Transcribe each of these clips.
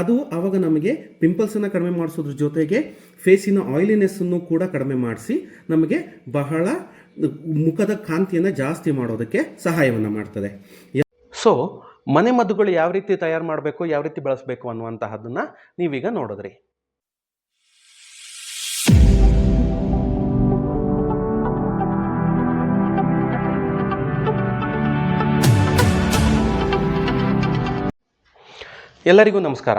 ಅದು ಆವಾಗ ನಮಗೆ ಪಿಂಪಲ್ಸನ್ನು ಕಡಿಮೆ ಮಾಡಿಸೋದ್ರ ಜೊತೆಗೆ ಫೇಸಿನ ಆಯಿಲಿನೆಸ್ಸನ್ನು ಕೂಡ ಕಡಿಮೆ ಮಾಡಿಸಿ ನಮಗೆ ಬಹಳ ಮುಖದ ಕಾಂತಿಯನ್ನು ಜಾಸ್ತಿ ಮಾಡೋದಕ್ಕೆ ಸಹಾಯವನ್ನು ಮಾಡ್ತದೆ. ಸೊ ಮನೆ ಮದ್ದುಗಳು ಯಾವ ರೀತಿ ತಯಾರು ಮಾಡಬೇಕು, ಯಾವ ರೀತಿ ಬಳಸಬೇಕು ಅನ್ನುವಂತಹದ್ದನ್ನು ನೀವೀಗ ನೋಡಿದ್ರಿ. ಎಲ್ಲರಿಗೂ ನಮಸ್ಕಾರ.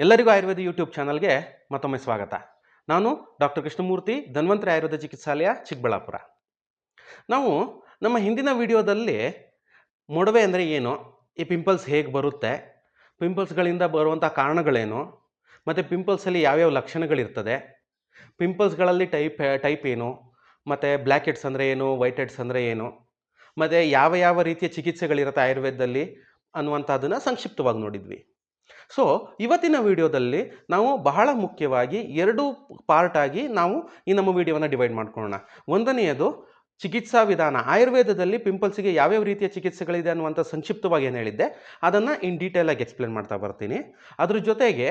ಎಲ್ಲರಿಗೂ ಆಯುರ್ವೇದ ಯೂಟ್ಯೂಬ್ ಚಾನಲ್ಗೆ ಮತ್ತೊಮ್ಮೆ ಸ್ವಾಗತ. ನಾನು ಡಾಕ್ಟರ್ ಕೃಷ್ಣಮೂರ್ತಿ, ಧನ್ವಂತರಿ ಆಯುರ್ವೇದ ಚಿಕಿತ್ಸಾಲಯ, ಚಿಕ್ಕಬಳ್ಳಾಪುರ. ನಾವು ನಮ್ಮ ಹಿಂದಿನ ವಿಡಿಯೋದಲ್ಲಿ ಮೊಡವೆ ಅಂದರೆ ಏನು, ಈ ಪಿಂಪಲ್ಸ್ ಹೇಗೆ ಬರುತ್ತೆ ಪಿಂಪಲ್ಸ್ಗಳಿಂದ ಬರುವಂಥ ಕಾರಣಗಳೇನು, ಮತ್ತು ಪಿಂಪಲ್ಸಲ್ಲಿ ಯಾವ್ಯಾವ ಲಕ್ಷಣಗಳಿರ್ತದೆ ಪಿಂಪಲ್ಸ್ಗಳಲ್ಲಿ ಟೈಪ್ ಟೈಪ್ ಏನು, ಮತ್ತು ಬ್ಲ್ಯಾಕ್ ಹೆಡ್ಸ್ ಅಂದರೆ ಏನು ವೈಟ್ ಹೆಡ್ಸ್ ಅಂದರೆ ಏನು, ಮತ್ತು ಯಾವ ಯಾವ ರೀತಿಯ ಚಿಕಿತ್ಸೆಗಳಿರುತ್ತೆ ಆಯುರ್ವೇದದಲ್ಲಿ ಅನ್ನುವಂಥದ್ದನ್ನು ಸಂಕ್ಷಿಪ್ತವಾಗಿ ನೋಡಿದ್ವಿ. ಸೊ ಇವತ್ತಿನ ವಿಡಿಯೋದಲ್ಲಿ ನಾವು ಬಹಳ ಮುಖ್ಯವಾಗಿ ಎರಡು ಪಾರ್ಟ್ ಆಗಿ ನಾವು ಈ ನಮ್ಮ ವಿಡಿಯೋವನ್ನು ಡಿವೈಡ್ ಮಾಡ್ಕೊಳ್ಳೋಣ. ಒಂದನೆಯದು ಚಿಕಿತ್ಸಾ ವಿಧಾನ. ಆಯುರ್ವೇದದಲ್ಲಿ ಪಿಂಪಲ್ಸ್ಗೆ ಯಾವ್ಯಾವ ರೀತಿಯ ಚಿಕಿತ್ಸೆಗಳಿದೆ ಅನ್ನುವಂಥ ಸಂಕ್ಷಿಪ್ತವಾಗಿ ಏನು ಹೇಳಿದ್ದೆ, ಅದನ್ನು ಇನ್ ಡೀಟೇಲಾಗಿ ಎಕ್ಸ್ಪ್ಲೇನ್ ಮಾಡ್ತಾ ಬರ್ತೀನಿ. ಅದ್ರ ಜೊತೆಗೆ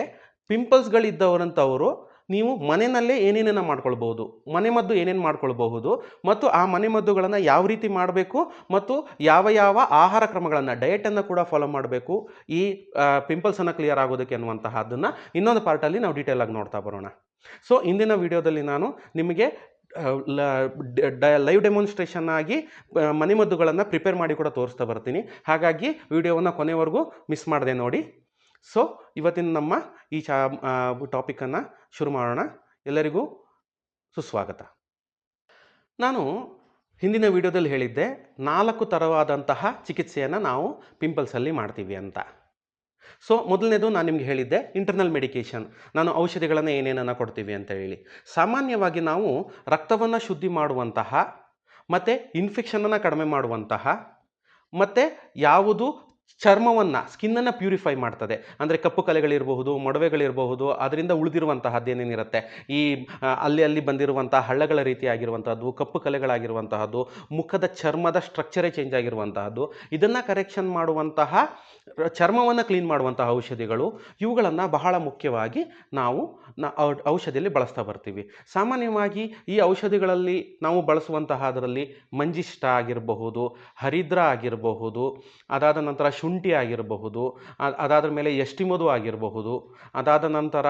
ಪಿಂಪಲ್ಸ್ಗಳಿದ್ದವರಂಥವರು ನೀವು ಮನೆಯಲ್ಲೇ ಏನೇನನ್ನು ಮಾಡ್ಕೊಳ್ಬಹುದು ಮನೆಮದ್ದು ಏನೇನು ಮಾಡ್ಕೊಳ್ಬಹುದು ಮತ್ತು ಆ ಮನೆಮದ್ದುಗಳನ್ನು ಯಾವ ರೀತಿ ಮಾಡಬೇಕು ಮತ್ತು ಯಾವ ಯಾವ ಆಹಾರ ಕ್ರಮಗಳನ್ನು ಡಯಟನ್ನು ಕೂಡ ಫಾಲೋ ಮಾಡಬೇಕು. ಈ ಪಿಂಪಲ್ಸನ್ನು ಕ್ಲಿಯರ್ ಆಗೋದಕ್ಕೆ ಅನ್ನುವಂತಹದ್ದನ್ನು ಇನ್ನೊಂದು ಪಾರ್ಟಲ್ಲಿ ನಾವು ಡೀಟೇಲಾಗಿ ನೋಡ್ತಾ ಬರೋಣ. ಸೊ ಇಂದಿನ ವಿಡಿಯೋದಲ್ಲಿ ನಾನು ನಿಮಗೆ ಲೈವ್ ಡೆಮಾನ್ಸ್ಟ್ರೇಷನ್ ಆಗಿ ಮನೆಮದ್ದುಗಳನ್ನು ಪ್ರಿಪೇರ್ ಮಾಡಿ ಕೂಡ ತೋರಿಸ್ತಾ ಬರ್ತೀನಿ. ಹಾಗಾಗಿ ವಿಡಿಯೋವನ್ನು ಕೊನೆವರೆಗೂ ಮಿಸ್ ಮಾಡಿದೆ ನೋಡಿ. ಸೊ ಇವತ್ತಿನ ನಮ್ಮ ಈ ಚಾ ಟಾಪಿಕನ್ನು ಶುರು ಮಾಡೋಣ. ಎಲ್ಲರಿಗೂ ಸುಸ್ವಾಗತ. ನಾನು ಹಿಂದಿನ ವಿಡಿಯೋದಲ್ಲಿ ಹೇಳಿದ್ದೆ, ನಾಲ್ಕು ಥರವಾದಂತಹ ಚಿಕಿತ್ಸೆಯನ್ನು ನಾವು ಪಿಂಪಲ್ಸಲ್ಲಿ ಮಾಡ್ತೀವಿ ಅಂತ. ಸೊ ಮೊದಲನೇದು ನಾನು ನಿಮಗೆ ಹೇಳಿದ್ದೆ ಇಂಟರ್ನಲ್ ಮೆಡಿಕೇಷನ್ ನಾನು ಔಷಧಿಗಳನ್ನು ಏನೇನನ್ನು ಕೊಡ್ತೀವಿ ಅಂತ ಹೇಳಿ. ಸಾಮಾನ್ಯವಾಗಿ ನಾವು ರಕ್ತವನ್ನು ಶುದ್ಧಿ ಮಾಡುವಂತಹ, ಮತ್ತು ಇನ್ಫೆಕ್ಷನನ್ನು ಕಡಿಮೆ ಮಾಡುವಂತಹ, ಮತ್ತು ಯಾವುದು ಚರ್ಮವನ್ನು, ಸ್ಕಿನ್ನನ್ನು ಪ್ಯೂರಿಫೈ ಮಾಡ್ತದೆ. ಅಂದರೆ ಕಪ್ಪು ಕಲೆಗಳಿರಬಹುದು, ಮೊಡವೆಗಳಿರಬಹುದು, ಅದರಿಂದ ಉಳಿದಿರುವಂತಹದ್ದೇನೇನಿರುತ್ತೆ ಈ ಅಲ್ಲಿ ಅಲ್ಲಿ ಬಂದಿರುವಂತಹ ಹಳ್ಳಗಳ ರೀತಿಯಾಗಿರುವಂತಹದ್ದು, ಕಪ್ಪು ಕಲೆಗಳಾಗಿರುವಂತಹದ್ದು, ಮುಖದ ಚರ್ಮದ ಸ್ಟ್ರಕ್ಚರೇ ಚೇಂಜ್ ಆಗಿರುವಂತಹದ್ದು, ಇದನ್ನು ಕರೆಕ್ಷನ್ ಮಾಡುವಂತಹ, ಚರ್ಮವನ್ನು ಕ್ಲೀನ್ ಮಾಡುವಂತಹ ಔಷಧಿಗಳು, ಇವುಗಳನ್ನು ಬಹಳ ಮುಖ್ಯವಾಗಿ ನಾವು ಔಷಧಿಯಲ್ಲಿ ಬಳಸ್ತಾ ಬರ್ತೀವಿ. ಸಾಮಾನ್ಯವಾಗಿ ಈ ಔಷಧಿಗಳಲ್ಲಿ ನಾವು ಬಳಸುವಂತಹ ಅದರಲ್ಲಿ ಮಂಜಿಷ್ಟ ಆಗಿರಬಹುದು, ಹರಿದ್ರ ಆಗಿರಬಹುದು, ಅದಾದ ನಂತರ ಶುಂಠಿ ಆಗಿರಬಹುದು ಅದಾದ್ರ ಅದಾದ ಮೇಲೆ ಎಷ್ಟಿಮದು ಆಗಿರಬಹುದು, ಅದಾದ ನಂತರ